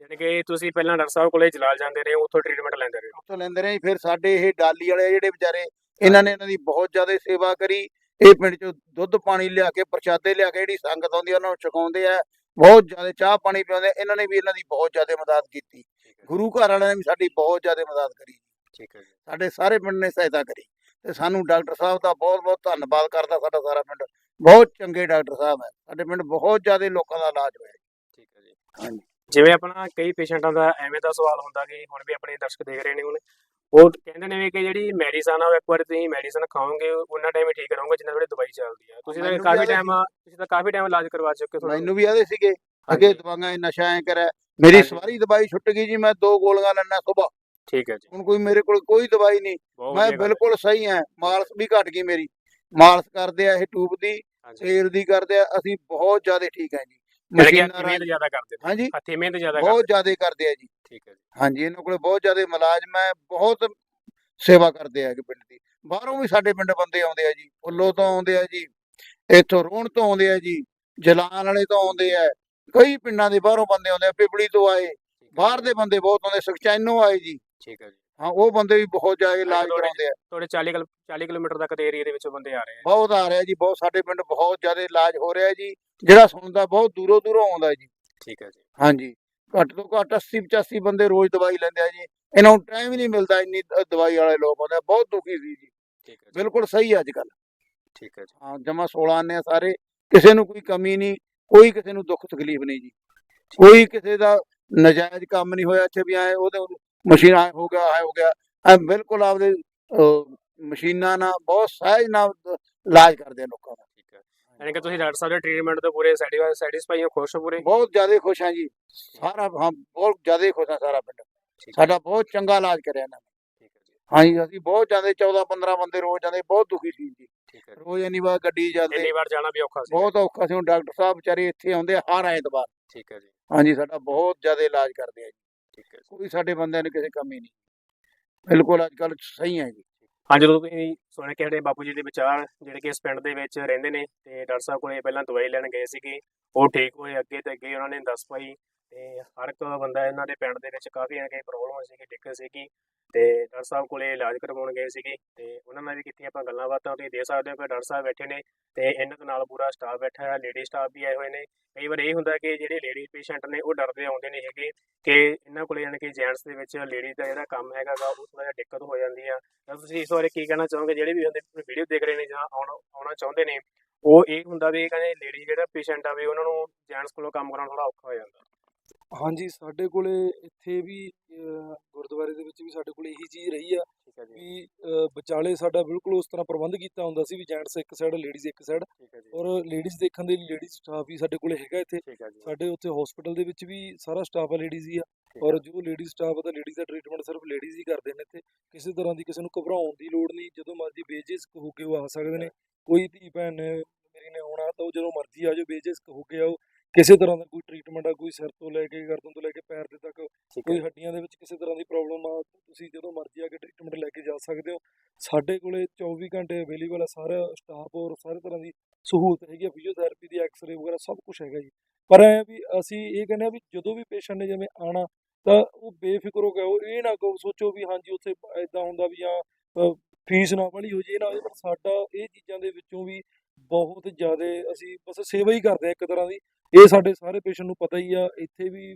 B: ਯਾਨੀ ਕਿ ਤੁਸੀਂ ਪਹਿਲਾਂ ਡਾਕਟਰ ਸਾਹਿਬ ਕੋਲੇ ਜਲਾਲ ਜਾਂਦੇ ਰਹੇ ਉੱਥੋਂ ਟ੍ਰੀਟਮੈਂਟ ਲੈਂਦੇ ਰਹੇ।
E: ਉੱਥੋਂ ਲੈਂਦੇ ਰਹੇ ਫਿਰ ਸਾਡੇ ਇਹ ਡਾਲੀ ਵਾਲੇ ਜਿਹੜੇ ਵਿਚਾਰੇ ਇਹਨਾਂ ਨੇ ਇਹਨਾਂ ਦੀ ਬਹੁਤ ਜ਼ਿਆਦਾ ਸੇਵਾ ਕਰੀ। ਇਹ ਪਿੰਡ ਚੋਂ ਦੁੱਧ ਪਾਣੀ ਲਿਆ ਕੇ ਪ੍ਰਸ਼ਾਦੇ ਲਿਆ ਕੇ ਜਿਹੜੀ ਸੰਗਤ ਆਉਂਦੀ ਆ ਉਹਨਾਂ ਨੂੰ ਛਕਾਉਂਦੇ ਆ। ਬਹੁਤ ਜ਼ਿਆਦਾ ਚਾਹ ਪਾਣੀ ਪਿਆਉਂਦੇ ਆ। ਇਹਨਾਂ ਨੇ ਵੀ ਇਹਨਾਂ ਦੀ ਬਹੁਤ ਜ਼ਿਆਦਾ ਮਦਦ ਕੀਤੀ।
B: ਹੈ
E: ਗੁਰੂ ਘਰ ਵਾਲਿਆਂ ਨੇ ਵੀ ਸਾਡੀ ਬਹੁਤ ਜ਼ਿਆਦਾ ਮਦਦ ਕਰੀ।
B: ਠੀਕ ਹੈ
E: ਸਾਡੇ ਸਾਰੇ ਪਿੰਡ ਨੇ ਸਹਾਇਤਾ ਕਰੀ। ਤੇ ਸਾਨੂੰ ਡਾਕਟਰ ਸਾਹਿਬ ਦਾ ਬਹੁਤ ਬਹੁਤ ਧੰਨਵਾਦ ਕਰਦਾ ਸਾਡਾ ਸਾਰਾ ਪਿੰਡ। ਬਹੁਤ ਚੰਗੇ ਡਾਕਟਰ ਸਾਹਿਬ ਹੈ। ਸਾਡੇ ਪਿੰਡ ਬਹੁਤ ਜ਼ਿਆਦਾ ਲੋਕਾਂ ਦਾ ਇਲਾਜ ਹੋਇਆ
B: ਠੀਕ ਹੈ ਜੀ।
E: ਹਾਂਜੀ।
B: ਜਿਵੇਂ ਆਪਣਾ ਕਈ ਪੇਸ਼ੈਂਟਾਂ ਦਾ ਐਵੇਂ ਦਾ ਸਵਾਲ ਹੁੰਦਾ ਕਿ ਹੁਣ ਵੀ ਆਪਣੇ ਦਰਸ਼ਕ ਦੇਖ ਰਹੇ ਨੇ ਹੁਣ। ਉਹ ਕਹਿੰਦੇ ਨੇ ਵੀ ਕਿ ਜਿਹੜੀ ਮੈਡੀਸਨ ਆ ਉਹ ਇੱਕ ਵਾਰ ਤੁਸੀਂ ਮੈਡੀਸਨ ਖਾਓਗੇ ਉਹਨਾਂ ਟਾਈਮ ਹੀ ਠੀਕ ਰਹੋਗੇ ਜਿੰਨਾ ਤੁਹਾਡੀ ਦਵਾਈ ਚੱਲਦੀ ਆ। ਤੁਸੀਂ ਤਾਂ ਕਾਫੀ ਟਾਈਮ ਤੁਸੀਂ ਤਾਂ ਕਾਫੀ ਟਾਈਮ ਇਲਾਜ ਕਰਵਾ ਚੁੱਕੇ ਹੋ।
E: ਮੈਨੂੰ ਵੀ ਆਦੇ ਸੀਗੇ। ਅੱਗੇ ਦਵਾਈਆਂ ਨਸ਼ਾ ਐ ਕਰਿਆ। ਮੇਰੀ। ਸਾਰੀ ਦਵਾਈ ਛੁੱਟ ਗਈ ਜੀ ਮੈਂ ਦੋ ਗੋਲੀਆਂ ਲੈਣਾ ਸਵੇਰ
B: ਠੀਕ ਹੈ ਜੀ।
E: ਹੁਣ ਕੋਈ ਮੇਰੇ ਕੋਲ ਕੋਈ ਦਵਾਈ ਨਹੀਂ। ਮੈਂ। ਬਿਲਕੁਲ ਸਹੀ ਹਾਂ ਮਾਲਸ਼ ਵੀ ਘਟ ਗਈ ਮੇਰੀ। ਮਾਲਸ਼ ਕਰਦੇ ਆ ਇਹ ਟੂਬ ਦੀ ਤੇਲ ਦੀ ਕਰਦੇ ਆ ਅਸੀਂ ਬਹੁਤ ਜ਼ਿਆਦਾ ਠੀਕ ਹੈ ਜੀ। ਮਸ਼ੀਨਾਂ
B: ਮਿਹਨਤ ਜ਼ਿਆਦਾ ਕਰਦੇ
E: ਹਾਂਜੀ।
B: ਹੱਥੀਂ ਮਿਹਨਤ ਜ਼ਿਆਦਾ
E: ਬਹੁਤ ਜ਼ਿਆਦਾ ਕਰਦੇ ਆ ਜੀ।
B: ਠੀਕ ਹੈ ਜੀ।
E: ਹਾਂਜੀ ਇਹਨਾਂ ਕੋਲੇ ਬਹੁਤ ਜ਼ਿਆਦਾ ਮੁਲਾਜ਼ਮ ਹੈ ਬਹੁਤ ਸੇਵਾ ਕਰਦੇ ਆ ਕਿ ਪਿੰਡ ਦੀ। ਬਾਹਰੋਂ ਵੀ ਸਾਡੇ ਪਿੰਡ ਬੰਦੇ ਆਉਂਦੇ ਆ ਜੀ ਫੁੱਲੋ ਤੋਂ ਆਉਂਦੇ ਆ ਜੀ ਇੱਥੋਂ ਰੋਣ ਤੋਂ ਆਉਂਦੇ ਆ ਜੀ ਜਲਾਨ ਵਾਲੇ ਤੋਂ ਆਉਂਦੇ ਆ। ਕਈ ਪਿੰਡਾਂ ਦੇ ਬਾਹਰੋਂ ਬੰਦੇ ਆਉਂਦੇ ਆ ਪਿਪਲੀ ਤੋਂ ਆਏ। ਬਾਹਰ ਦੇ ਬੰਦੇ ਬਹੁਤ ਆਉਂਦੇ ਸੁਖਚੈਨੋਂ ਆਏ ਜੀ।
B: ਠੀਕ ਹੈ ਜੀ।
E: ਹਾਂ ਉਹ ਬੰਦੇ ਵੀ ਬਹੁਤ ਜ਼ਿਆਦਾ ਇਲਾਜ
B: ਤੁਹਾਡੇ-
E: ਕਰਾਉਂਦੇ ਆ।
B: ਤੁਹਾਡੇ 40 ਕਿਲ- 40 ਕਿਲੋਮੀਟਰ ਤੱਕ ਦੇ ਏਰੀਆ ਦੇ ਵਿੱਚੋਂ ਬੰਦੇ ਆ ਰਹੇ ਆ।
E: ਬਹੁਤ ਆ ਰਿਹਾ ਜੀ ਬਹੁਤ ਸਾਡੇ ਪਿੰਡ ਬਹੁਤ ਜ਼ਿਆਦਾ ਇਲਾਜ ਹੋ ਰਿਹਾ ਜੀ। ਜਿਹੜਾ ਸੁਣਦਾ ਬਹੁਤ ਦੂਰੋਂ ਦੂਰੋਂ ਆਉਂਦਾ ਜੀ।
B: ਠੀਕ ਹੈ ਜੀ।
E: ਹਾਂਜੀ ਘੱਟ ਤੋਂ ਘੱਟ 80 85 ਬੰਦੇ ਰੋਜ਼ ਦਵਾਈ ਲੈਂਦੇ ਆ ਜੀ। ਇਹਨਾਂ ਨੂੰ ਟਾਈਮ ਹੀ ਨਹੀਂ ਮਿਲਦਾ ਇੰਨੀ ਦਵਾਈ ਵਾਲੇ ਲੋਕ ਆਉਂਦੇ ਆ ਬਹੁਤ ਦੁਖੀ ਸੀ ਜੀ।
B: ਠੀਕ ਹੈ ਜੀ।
E: ਬਿਲਕੁਲ ਸਹੀ ਅੱਜ ਕੱਲ
B: ਠੀਕ ਹੈ ਜੀ।
E: ਹਾਂ ਜਮਾ 16 ਆਨੇ ਆ ਸਾਰੇ। ਕਿਸੇ ਨੂੰ ਕੋਈ ਕਮੀ ਨਹੀਂ ਕੋਈ ਕਿਸੇ ਨੂੰ ਦੁੱਖ ਤਕਲੀਫ ਨਹੀਂ ਜੀ। ਕੋਈ ਕਿਸੇ ਦਾ ਨਜਾਇਜ਼ ਕੰਮ ਨਹੀਂ ਹੋਇਆ ਇੱਥੇ ਵੀ ਆਏ ਉਹਦੇ ਮਸ਼ੀਨ ਹੋ ਗਿਆ ਆਏ ਹੋ ਗਿਆ। ਐ ਬਿਲਕੁਲ ਆਪਦੇ ਮਸ਼ੀਨਾਂ ਨਾਲ ਬਹੁਤ ਸਹਿਜ ਨਾਲ ਇਲਾਜ ਕਰਦੇ ਆ ਲੋਕਾਂ ਦਾ।
B: ਠੀਕ ਹੈ। ਯਾਨੀ ਕਿ ਤੁਸੀਂ ਡਾਕਟਰ ਸਾਹਿਬ ਦੇ ਟ੍ਰੀਟਮੈਂਟ ਤੋਂ ਪੂਰੇ ਸੈਟੀਸਫਾਈ ਹੋ ਖੁਸ਼ ਹੋ ਪੂਰੇ?
E: ਬਹੁਤ ਜ਼ਿਆਦਾ ਖੁਸ਼ ਹਾਂ ਜੀ। ਸਾਰਾ ਹਾਂ ਬਹੁਤ ਜ਼ਿਆਦਾ ਖੁਸ਼ ਹਾਂ ਸਾਰਾ ਪਿੰਡ।
B: ਹੈ।
E: ਸਾਡਾ ਬਹੁਤ ਚੰਗਾ ਇਲਾਜ ਕਰਿਆ ਇਹਨਾਂ ਨੇ।
B: ਠੀਕ ਹੈ ਜੀ।
E: ਹਾਂਜੀ ਅਸੀਂ ਬਹੁਤ ਜਾਂਦੇ 14 15 ਬੰਦੇ ਰੋਜ਼ ਜਾਂਦੇ ਬਹੁਤ ਦੁਖੀ ਸੀ ਜੀ।
B: ਹੈ
E: ਰੋਜ਼ ਇੰਨੀ ਵਾਰ ਗੱਡੀ ਜਾਂਦੇ।
B: ਇੰਨੀ ਵਾਰ ਜਾਣਾ ਵੀ ਔਖਾ ਸੀ।
E: ਬਹੁਤ ਔਖਾ ਸੀ। ਹੁਣ ਡਾਕਟਰ ਸਾਹਿਬ ਵਿਚਾਰੇ ਇੱਥੇ ਆਉਂਦੇ ਆ ਹਰ ਐਤਵਾਰ।
B: ਠੀਕ ਹੈ ਜੀ।
E: ਹਾਂਜੀ ਸਾਡਾ ਬਹੁਤ ਜ਼ਿਆਦਾ ਇਲਾਜ ਕਰਦੇ ਆ
B: ਠੀਕ ਹੈ
E: ਕੋਈ ਸਾਡੇ ਬੰਦਿਆਂ ਨੂੰ ਕਿਸੇ ਕੰਮ ਹੀ ਨਹੀਂ। ਬਿਲਕੁਲ ਅੱਜ ਕੱਲ ਸਹੀ ਹੈ ਜੀ।
B: ਹਾਂ, ਜਦੋਂ ਤੁਸੀਂ ਸੁਣਿਆ ਕਿ ਸਾਡੇ ਬਾਪੂ ਜੀ ਦੇ ਵਿਚਾਰ, ਜਿਹੜੇ ਕਿ ਇਸ ਪਿੰਡ ਦੇ ਵਿੱਚ ਰਹਿੰਦੇ ਨੇ, ਤੇ ਡਾਕਟਰ ਸਾਹਿਬ ਕੋਲੇ ਪਹਿਲਾਂ ਦਵਾਈ ਲੈਣ ਗਏ ਸੀਗੇ, ਉਹ ਠੀਕ ਹੋਏ, ਅੱਗੇ ਤੇ ਅੱਗੇ ਉਹਨਾਂ ਨੇ ਦੱਸ ਪਾਈ। ਤੇ ਹਰ ਇੱਕ ਬੰਦਾ ਇਹਨਾਂ ਦੇ ਪਿੰਡ ਦੇ ਵਿੱਚ ਕਾਫੀ ਐਂ ਕਿ ਪ੍ਰੋਬਲਮ ਸੀਗੀ, ਦਿੱਕਤ ਸੀਗੀ ਤੇ ਡਾਕਟਰ ਸਾਹਿਬ ਕੋਲੇ ਇਲਾਜ ਕਰਵਾਉਣ ਗਏ ਸੀਗੇ ਤੇ ਉਹਨਾਂ ਨਾਲ ਵੀ ਕੀਤੀ ਆਪਾਂ ਗੱਲਾਂ ਬਾਤਾਂ ਤੁਸੀਂ ਦੇਖ ਸਕਦੇ ਹੋ ਕਿ ਡਾਕਟਰ ਸਾਹਿਬ ਬੈਠੇ ਨੇ ਤੇ ਇਹਨਾਂ ਦੇ ਨਾਲ ਪੂਰਾ ਸਟਾਫ ਬੈਠਾ ਹੈ ਲੇਡੀ ਸਟਾਫ ਵੀ ਆਏ ਹੋਏ ਨੇ। ਕਈ ਵਾਰ ਇਹ ਹੁੰਦਾ ਕਿ ਜਿਹੜੇ ਲੇਡੀ ਪੇਸ਼ੈਂਟ ਨੇ ਉਹ ਡਰਦੇ ਆਉਂਦੇ ਨਹੀਂ ਹੈਗੇ ਕਿ ਇਹਨਾਂ ਕੋਲੇ ਯਾਨੀ ਕਿ ਜੈਂਟਸ ਦੇ ਵਿੱਚ ਲੇਡੀ ਦਾ ਜਿਹੜਾ ਕੰਮ ਹੈਗਾ ਗਾ, ਉਹ ਥੋੜਾ ਜਿਹਾ ਦਿੱਕਤ ਹੋ ਜਾਂਦੀ ਆ। ਤਾਂ ਤੁਸੀਂ ਇਸ ਬਾਰੇ ਕੀ ਕਹਿਣਾ ਚਾਹੋਗੇ? ਜਿਹੜੇ ਵੀ ਹੁੰਦੇ ਵੀਡੀਓ ਦੇਖ ਰਹੇ ਨੇ ਜਾਂ ਆਉਣਾ ਆਉਣਾ ਚਾਹੁੰਦੇ ਨੇ, ਉਹ ਇਹ ਹੁੰਦਾ ਵੀ ਕਹਿੰਦੇ ਲੇਡੀ ਜਿਹੜਾ ਪੇਸ਼ੈਂਟ ਆ ਵੀ ਉਹਨਾਂ ਨੂੰ ਜੈਂਟਸ ਕੋਲੋਂ ਕੰਮ ਕਰਾਉਣਾ ਥੋੜਾ ਔਖਾ ਹੋ ਜਾਂਦਾ।
C: ਹਾਂਜੀ ਸਾਡੇ ਕੋਲੇ ਇੱਥੇ ਵੀ ਅਹ, ਗੁਰਦੁਆਰੇ ਦੇ ਵਿੱਚ ਵੀ ਸਾਡੇ ਕੋਲੇ ਇਹੀ ਚੀਜ਼ ਰਹੀ ਆ
B: ਠੀਕ ਹੈ ਜੀ।
C: ਵੀ ਅਹ, ਵਿਚਾਲੇ ਸਾਡਾ ਬਿਲਕੁਲ ਉਸ ਤਰ੍ਹਾਂ ਪ੍ਰਬੰਧ ਕੀਤਾ ਹੁੰਦਾ ਸੀ ਵੀ ਜੈਂਟਸ ਇੱਕ ਸਾਈਡ ਲੇਡੀਜ਼ ਇੱਕ ਸਾਈਡ
B: ਠੀਕ ਹੈ ਜੀ।
C: ਔਰ ਲੇਡੀਜ਼ ਦੇਖਣ ਦੇ ਲਈ ਲੇਡੀਜ਼ ਸਟਾਫ ਵੀ ਸਾਡੇ ਕੋਲੇ ਹੈਗਾ ਇੱਥੇ।
B: ਠੀਕ ਹੈ ਜੀ।
C: ਸਾਡੇ ਉੱਥੇ ਹਸਪੀਟਲ ਦੇ ਵਿੱਚ ਵੀ ਸਾਰਾ ਸਟਾਫ ਆ ਲੇਡੀਜ਼ ਹੀ ਆ
B: ਠੀਕ
C: ਔਰ ਜੋ ਲੇਡੀਜ਼ ਸਟਾਫ ਆ ਤਾਂ ਲੇਡੀਜ਼ ਦਾ ਟ੍ਰੀਟਮੈਂਟ ਸਿਰਫ ਲੇਡੀਜ਼ ਹੀ ਕਰਦੇ ਨੇ ਇੱਥੇ ਕਿਸੇ ਤਰ੍ਹਾਂ ਦੀ ਕਿਸੇ ਨੂੰ ਘਬਰਾਉਣ ਦੀ ਲੋੜ ਨਹੀਂ ਜਦੋਂ ਮਰਜ਼ੀ ਬੇਝਿਜਕ ਹੋ ਕੇ ਉਹ ਆ ਸਕਦੇ ਨੇ। ਕੋਈ ਧੀ ਭੈਣ ਨੇ ਮੇਰੀ ਨੇ ਆਉਣਾ ਤਾਂ ਉਹ ਜਦੋਂ ਮਰਜ਼ੀ ਆ ਜਾਓ ਬੇਝਿਜਕ ਹੋ ਕੇ ਆਓ। ਕਿਸੇ ਤਰ੍ਹਾਂ ਦਾ ਕੋਈ ਟ੍ਰੀਟਮੈਂਟ ਆ ਕੋਈ ਸਿਰ ਤੋਂ ਲੈ ਕੇ ਗਰਦਨ ਤੋਂ ਲੈ ਕੇ ਪੈਰ ਦੇ ਤੱਕ ਕੋਈ ਹੱਡੀਆਂ ਦੇ ਵਿੱਚ ਕਿਸੇ ਤਰ੍ਹਾਂ ਦੀ ਪ੍ਰੋਬਲਮ ਆ ਤੁਸੀਂ ਜਦੋਂ ਮਰਜ਼ੀ ਆ ਕੇ ਟ੍ਰੀਟਮੈਂਟ ਲੈ ਕੇ ਜਾ ਸਕਦੇ ਹੋ। ਸਾਡੇ ਕੋਲੇ 24 ਘੰਟੇ ਅਵੇਲੇਬਲ ਆ ਸਾਰਾ ਸਟਾਫ ਔਰ ਸਾਰੇ ਤਰ੍ਹਾਂ ਦੀ ਸਹੂਲਤ ਹੈਗੀ ਆ ਫਿਜ਼ੀਓਥੈਰੇਪੀ ਦੀ ਐਕਸ-ਰੇ ਵਗੈਰਾ ਸਭ ਕੁਝ ਹੈਗਾ ਜੀ। ਪਰ ਐ ਵੀ ਅਸੀਂ ਇਹ ਕਹਿੰਦੇ ਆ ਵੀ ਜਦੋਂ ਵੀ ਪੇਸ਼ੈਂਟ ਨੇ ਜਿਵੇਂ ਆਣਾ ਤਾਂ ਉਹ ਬੇਫਿਕਰ ਹੋ ਕੇ ਆਓ ਇਹ ਨਾ ਕਹੋ ਸੋਚੋ ਵੀ ਹਾਂਜੀ ਉੱਥੇ ਇਦਾਂ ਹੁੰਦਾ ਵੀ ਜਾਂ ਫੀਸ ਨਾ ਵਾਲੀ ਹੋ ਜੇ ਨਾ ਪਰ ਸਾਡਾ ਇਹ ਚੀਜ਼ਾਂ ਦੇ ਵਿੱਚੋਂ ਵੀ ਬਹੁਤ ਜ਼ਿਆਦਾ ਅਸੀਂ ਬਸ ਸੇਵਾ ਹੀ ਕਰਦੇ ਆ ਇੱਕ ਤਰ੍ਹਾਂ ਦੀ। ਇਹ ਸਾਡੇ ਸਾਰੇ ਪੇਸ਼ੈਂਟ ਨੂੰ ਪਤਾ ਹੀ ਆ ਇੱਥੇ ਵੀ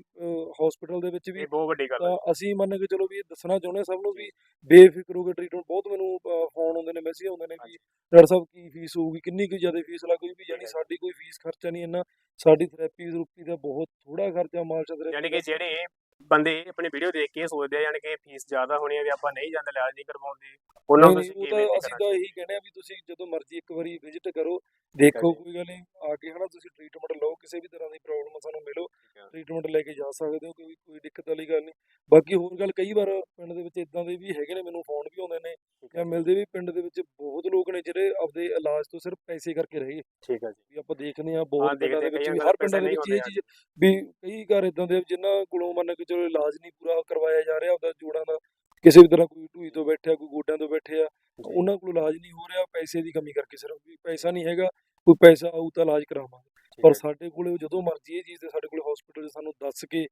C: ਹਸਪੀਟਲ ਦੇ ਵਿੱਚ ਵੀ
B: ਇਹ ਬਹੁਤ ਵੱਡੀ ਗੱਲ ਹੈ।
C: ਤਾਂ ਅਸੀਂ ਮੰਨ ਕੇ ਚਲੋ ਵੀ ਇਹ ਦੱਸਣਾ ਚਾਹੁੰਦੇ ਹਾਂ ਸਭ ਨੂੰ ਵੀ ਬੇਫਿਕਰ ਹੋ ਕੇ ਟ੍ਰੀਟਮੈਂਟ ਬਹੁਤ ਮੈਨੂੰ ਫੋਨ ਆਉਂਦੇ ਨੇ ਮੈਸੇਜ ਆਉਂਦੇ ਨੇ ਵੀ ਡਾਕਟਰ ਸਾਹਿਬ ਕੀ ਫੀਸ ਹੋਊਗੀ ਕਿੰਨੀ ਕੁ ਜ਼ਿਆਦਾ ਫੀਸ ਲੱਗੂਗੀ ਵੀ ਯਾਨੀ ਸਾਡੀ ਕੋਈ ਫੀਸ ਖਰਚਾ ਨਹੀਂ ਇੰਨਾ। ਸਾਡੀ ਥੈਰੇਪੀ ਰੂਪੀ ਦਾ ਬਹੁਤ ਥੋੜਾ ਖਰਚਾ ਮਾਲਸ਼ਾ ਥੈਰੇਪੀ
B: ਯਾਨੀ ਕਿ ਜਿਹੜੇ ਬੰਦੇ ਆਪਣੀ ਵੀਡੀਓ ਦੇਖ ਕੇ ਇਹ ਸੋਚਦੇ ਆ ਯਾਨੀ ਕਿ ਫੀਸ ਜ਼ਿਆਦਾ ਹੋਣੀ ਹੈ ਵੀ ਆਪਾਂ ਨਹੀਂ ਜਾਂਦੇ ਇਲਾਜ ਨਹੀਂ ਕਰਵਾਉਂਦੇ ਉਹਨਾਂ ਨੂੰ
C: ਨਹੀਂ,
B: ਤੁਸੀਂ
C: ਉਹ
B: ਕਿਵੇਂ
C: ਤਾਂ ਅਸੀਂ ਤਾਂ ਇਹੀ ਕਹਿੰਦੇ ਆ ਵੀ ਤੁਸੀਂ ਜਦੋਂ ਮਰਜ਼ੀ ਇੱਕ ਵਾਰੀ ਵਿਜ਼ਿਟ ਕਰੋ ਦੇਖੋ। ਕੋਈ ਗੱਲ ਨਹੀਂ ਆ ਕੇ ਹਨਾ ਤੁਸੀਂ ਟ੍ਰੀਟਮੈਂਟ ਲਓ ਕਿਸੇ ਵੀ ਤਰ੍ਹਾਂ ਦੀ ਪ੍ਰੋਬਲਮ ਸਾਨੂੰ ਮਿਲੋ
B: ਹੈ।
C: ਟ੍ਰੀਟਮੈਂਟ ਲੈ ਕੇ ਜਾ ਸਕਦੇ ਹੋ ਕੋਈ ਕੋਈ ਦਿੱਕਤ ਵਾਲੀ ਗੱਲ ਨਹੀਂ। ਬਾਕੀ ਹੋਰ ਗੱਲ ਕਈ ਵਾਰ ਪਿੰਡ ਦੇ ਵਿੱਚ ਇਦਾਂ ਦੇ ਵੀ ਹੈਗੇ ਨੇ ਮੈਨੂੰ ਫੋਨ ਵੀ ਆਉਂਦੇ ਨੇ ਜਾਂ ਮਿਲਦੇ ਵੀ ਪਿੰਡ ਦੇ ਵਿੱਚ ਬਹੁਤ ਲੋਕ ਨੇ ਜਿਹੜੇ ਆਪਦੇ ਇਲਾਜ ਤੋਂ ਸਿਰਫ ਪੈਸੇ ਕਰਕੇ ਰਹਿ। ਗਏ
B: ਠੀਕ ਹੈ ਜੀ।
C: ਵੀ ਆਪਾਂ ਦੇਖਦੇ ਆ ਬਹੁਤ ਪਿੰਡਾਂ
B: ਦੇਖਦੇ
C: ਦੇ ਵਿੱਚ
B: ਕਈਆਂ
C: ਵੀ
B: ਕੋਲ
C: ਹਰ ਪਿੰਡਾਂ ਦੇ
B: ਪੈਸੇ
C: ਵਿੱਚ
B: ਨਹੀਂ
C: ਇਹ ਚੀਜ਼ ਵੀ ਕਈ ਘਰ ਇਦਾਂ ਦੇ ਆ ਜਿਨ੍ਹਾਂ ਕੋਲੋਂ ਮੰਨ ਕੇ ਚਲੋ ਇਲਾਜ ਨਹੀਂ ਪੂਰਾ ਕਰਵਾਇਆ ਜਾ ਰਿਹਾ ਆਪਦਾ ਜੋੜਾਂ ਦਾ ਕਿਸੇ ਵੀ ਤਰ੍ਹਾਂ ਕੋਈ ਢੂਈ ਤੋਂ ਬੈਠਿਆ ਕੋਈ ਗੋਡਿਆਂ ਤੋਂ ਬੈਠੇ ਆ ਉਹਨਾਂ ਕੋਲ ਇਲਾਜ ਨਹੀਂ ਹੋ ਰਿਹਾ ਪੈਸੇ ਦੀ ਕਮੀ ਕਰਕੇ ਸਿਰਫ ਵੀ ਪੈਸਾ ਨਹੀਂ ਹੈਗਾ ਕੋਈ ਪੈਸਾ ਆਊ ਤਾਂ ਇਲਾਜ ਕਰਾਵਾਂਗੇ। ਪਰ ਸਾਡੇ ਕੋਲੇ ਜਦੋਂ ਮਰਜ਼ੀ ਇਹ ਚੀਜ਼ ਤੇ ਸਾਡੇ ਕੋਲੇ ਹਸਪੀਟਲ ਸਾਨੂੰ ਦੱਸ ਕੇ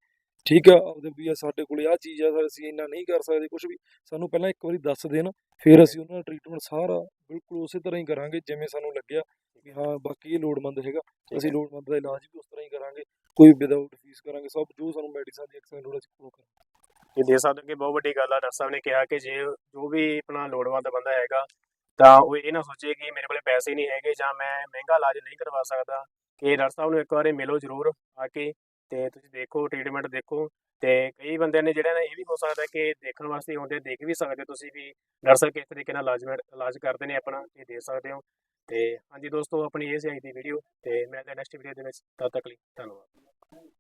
C: ਠੀਕ ਆ ਆਪਦੇ ਵੀ ਆ ਸਾਡੇ ਕੋਲੇ ਆ ਚੀਜ਼ ਆ ਅਸੀਂ ਇੰਨਾ ਨਹੀਂ ਕਰ ਸਕਦੇ ਕੁਝ ਵੀ ਸਾਨੂੰ ਪਹਿਲਾਂ ਇੱਕ ਵਾਰੀ ਦੱਸ ਦੇਣ ਫਿਰ ਅਸੀਂ ਉਹਨਾਂ ਦਾ ਟ੍ਰੀਟਮੈਂਟ ਸਾਰਾ ਬਿਲਕੁਲ ਉਸੇ ਤਰ੍ਹਾਂ ਹੀ ਕਰਾਂਗੇ ਜਿਵੇਂ ਸਾਨੂੰ ਲੱਗਿਆ। ਵੀ ਹਾਂ ਬਾਕੀ ਇਹ ਲੋੜਵੰਦ ਹੈਗਾ। ਅਸੀਂ ਲੋੜਵੰਦ ਦਾ ਇਲਾਜ ਵੀ ਉਸ ਤਰ੍ਹਾਂ ਹੀ ਕਰਾਂਗੇ। ਕੋਈ ਵਿਦਆਊਟ ਫੀਸ ਕਰਾਂਗੇ ਸਭ ਜੋ ਸਾਨੂੰ ਮੈਡੀਸਨ ਦੀ ਐਕਸਟਰਾ ਲੋੜ ਅਸੀਂ ਉਹ ਕਰਾਂਗੇ।
B: ਇਹ ਦੇ ਸਕਦੇ ਕਿ ਬਹੁਤ ਵੱਡੀ ਗੱਲ ਆ ਡਾਕਟਰ ਸਾਹਿਬ ਨੇ ਕਿਹਾ ਕਿ ਜੇ ਜੋ ਵੀ ਆਪਣਾ ਲੋੜਵੰਦ ਬੰਦਾ ਹੈਗਾ ਤਾਂ ਉਹ ਇਹ ਨਾ ਸੋਚੇ ਕਿ ਮੇਰੇ ਕੋਲੇ ਪੈਸੇ ਨਹੀਂ ਹੈਗੇ ਜਾਂ ਮੈਂ ਮਹਿੰਗਾ ਇਲਾਜ ਨਹੀਂ ਕਰਵਾ ਸਕਦਾ ਕਿ ਡਾਕਟਰ ਸਾਹਿਬ ਨੂੰ ਇੱਕ ਵਾਰੀ ਮਿਲੋ ਜ਼ਰੂਰ ਆ ਕੇ ਤੇ ਤੁਸੀਂ ਦੇਖੋ ਟ੍ਰੀਟਮੈਂਟ ਦੇਖੋ। ਤੇ ਕਈ ਬੰਦਿਆਂ ਨੇ ਜਿਹੜਾ ਨਾ ਇਹ ਵੀ ਹੋ ਸਕਦਾ ਕਿ ਦੇਖਣ ਵਾਸਤੇ ਆਉਂਦੇ ਦੇਖ ਵੀ ਸਕਦੇ ਹੋ ਤੁਸੀਂ ਵੀ ਡਾਕਟਰ ਸਾਹਿਬ ਕਿਸ ਤਰੀਕੇ ਨਾਲ ਇਲਾਜ ਇਲਾਜ ਕਰਦੇ ਨੇ ਆਪਣਾ, ਇਹ ਦੇਖ ਸਕਦੇ ਹੋ। ਤੇ ਹਾਂਜੀ ਦੋਸਤੋ, ਆਪਣੀ ਇਹ ਸੀ ਅੱਜ ਦੀ ਵੀਡੀਓ ਤੇ ਮੈਂ ਤਾਂ ਨੈਕਸਟ ਵੀਡੀਓ ਦੇ ਵਿੱਚ ਤਦ ਤੱਕ ਲਈ, ਧੰਨਵਾਦ।